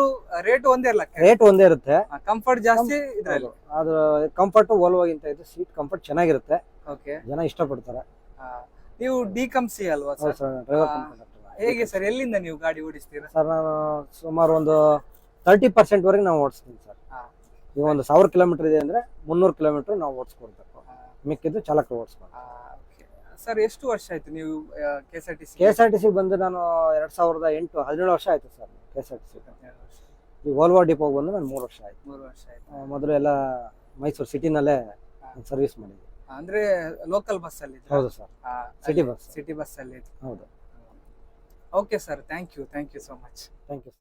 ರೇಟ್ ಒಂದೇ ಅಲ್ಲ. ರೇಟ್ ಒಂದೇ ಇರುತ್ತೆ. ಕಂಫರ್ಟ್ ಜಾಸ್ತಿ ಇದ್ರಲ್ಲಿ. ಅದು ಕಂಫರ್ಟ್ ಒಲ್ವಾಗಿಂತ ಇದು ಸೀಟ್ ಕಂಫರ್ಟ್ ಚೆನ್ನಾಗಿರುತ್ತೆ. ಓಕೆ ಜನ ಇಷ್ಟಪಡ್ತಾರೆ. ನೀವು ಡಿ ಕಮ್ ಅಲ್ವಾ ಸರ್? ಹೇಗೆ ಸರ್ ಎಲ್ಲಿಂದ ನೀವು ಗಾಡಿ ಓಡಿಸ್ತೀರಾ? ಸರ್ ನಾನು ಸುಮಾರು ಒಂದು ತರ್ಟಿ ಪರ್ಸೆಂಟ್ ವರೆಗೆ ನಾವು ಓಡಿಸ್ತೀನಿ ಸರ್. ಈಗ ಒಂದು ಸಾವಿರ ಕಿಲೋಮೀಟರ್ ಇದೆ ಅಂದ್ರೆ ಮುನ್ನೂರು ಕಿಲೋಮೀಟರ್ ನಾವು ಓಡಿಸ್ಕೊಡ್ಬೇಕು ಮಿಕ್ಕಿದ್ದು ಚಾಲಕರು ಓಡಿಸ್ಬೇಕು ಸರ್ ಎಷ್ಟು ವರ್ಷ ಆಯ್ತು ನೀವು K S R T C K S R T C ಬಂದು ನಾನು ಎರಡ್ ಸಾವಿರದ ಎಂಟು ಹದಿನೇಳು ವರ್ಷ ಆಯ್ತು sir K S R T C ಈ ವೋಲ್ವಾ ಡಿಪೋಗೆ ಬಂದು ನಾನು ಮೂರು ವರ್ಷ ಆಯ್ತು. ಮೂರು ವರ್ಷ ಆಯ್ತು. ಆ, ಮೊದಲು ಎಲ್ಲ ಮೈಸೂರು ಸಿಟಿನಲ್ಲೇ ಸರ್ವಿಸ್ ಮಾಡಿದ್ದೆ. ಅಂದ್ರೆ ಲೋಕಲ್ ಬಸ್ ಅಲ್ಲಿ ಹೌದು sir. City bus city bus ಅಲ್ಲಿ ಹೌದು. Okay sir thank you thank you so much thank you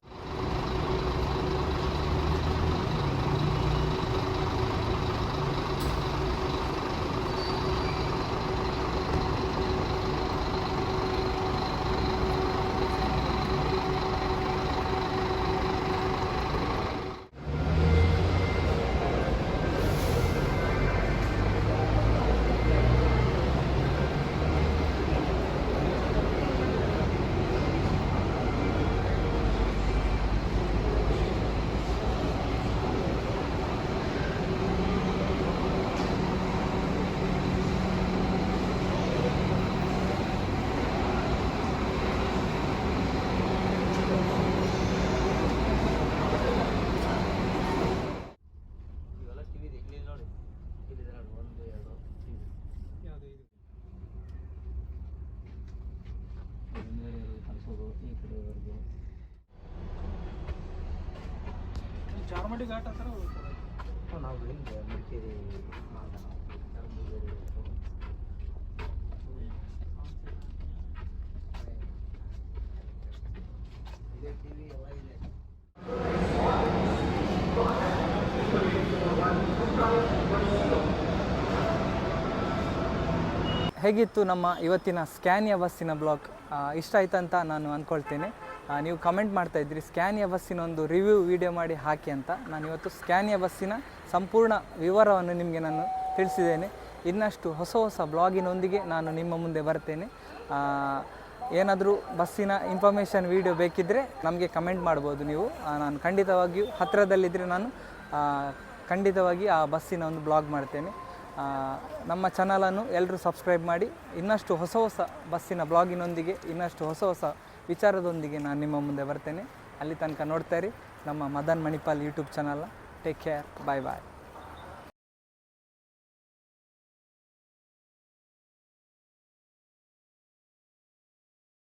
ಇಲ್ಲಿದೆ ನೋಡಿ ಒಂದು ಎರಡು ಹಿಂದ್ಗಡೆ ಕಳಿಸೋದು ಈ ಕಡೆವರೆಗೆ ಚಾರ್ಮಡಿ ಘಾಟ್ ಹತ್ರ ನಾವು ಬೆಳಿಗ್ಗೆ ಮಡಿಕೇರಿ ಮಾದನ ಧರ್ಮಗಿರಿ ಇದೇ ಟಿವಿ ಎಲ್ಲ ಇದೆ ಹೇಗಿತ್ತು ನಮ್ಮ ಇವತ್ತಿನ ಸ್ಕ್ಯಾನಿಯ ಬಸ್ಸಿನ ಬ್ಲಾಗ್? ಇಷ್ಟ ಆಯ್ತಂತ ನಾನು ಅಂದ್ಕೊಳ್ತೇನೆ ನೀವು ಕಮೆಂಟ್ ಮಾಡ್ತಾ ಇದ್ರಿ ಸ್ಕ್ಯಾನಿಯ ಬಸ್ಸಿನ ಒಂದು ರಿವ್ಯೂ ವಿಡಿಯೋ ಮಾಡಿ ಹಾಕಿ ಅಂತ. ನಾನು ಇವತ್ತು ಸ್ಕ್ಯಾನಿಯ ಬಸ್ಸಿನ ಸಂಪೂರ್ಣ ವಿವರವನ್ನು ನಿಮಗೆ ನಾನು ತಿಳಿಸಿದ್ದೇನೆ. ಇನ್ನಷ್ಟು ಹೊಸ ಹೊಸ ಬ್ಲಾಗಿನೊಂದಿಗೆ ನಾನು ನಿಮ್ಮ ಮುಂದೆ ಬರ್ತೇನೆ. ಏನಾದರೂ ಬಸ್ಸಿನ ಇನ್ಫಾರ್ಮೇಷನ್ ವಿಡಿಯೋ ಬೇಕಿದ್ದರೆ ನಮಗೆ ಕಮೆಂಟ್ ಮಾಡ್ಬೋದು ನೀವು. ನಾನು ಖಂಡಿತವಾಗಿಯೂ ಹತ್ತಿರದಲ್ಲಿದ್ದರೆ ನಾನು ಖಂಡಿತವಾಗಿ ಆ ಬಸ್ಸಿನ ಒಂದು ಬ್ಲಾಗ್ ಮಾಡ್ತೇನೆ. ನಮ್ಮ ಚಾನಲನ್ನು ಎಲ್ಲರೂ ಸಬ್ಸ್ಕ್ರೈಬ್ ಮಾಡಿ, ಇನ್ನಷ್ಟು ಹೊಸ ಹೊಸ ಬಸ್ಸಿನ ಬ್ಲಾಗಿನೊಂದಿಗೆ, ಇನ್ನಷ್ಟು ಹೊಸ ಹೊಸ ವಿಚಾರದೊಂದಿಗೆ ನಾನು ನಿಮ್ಮ ಮುಂದೆ ಬರ್ತೇನೆ. ಅಲ್ಲಿ ತನಕ ನೋಡ್ತಾ ಇರಿ. ನಮ್ಮ Madan Manipal YouTube channel take care bye bye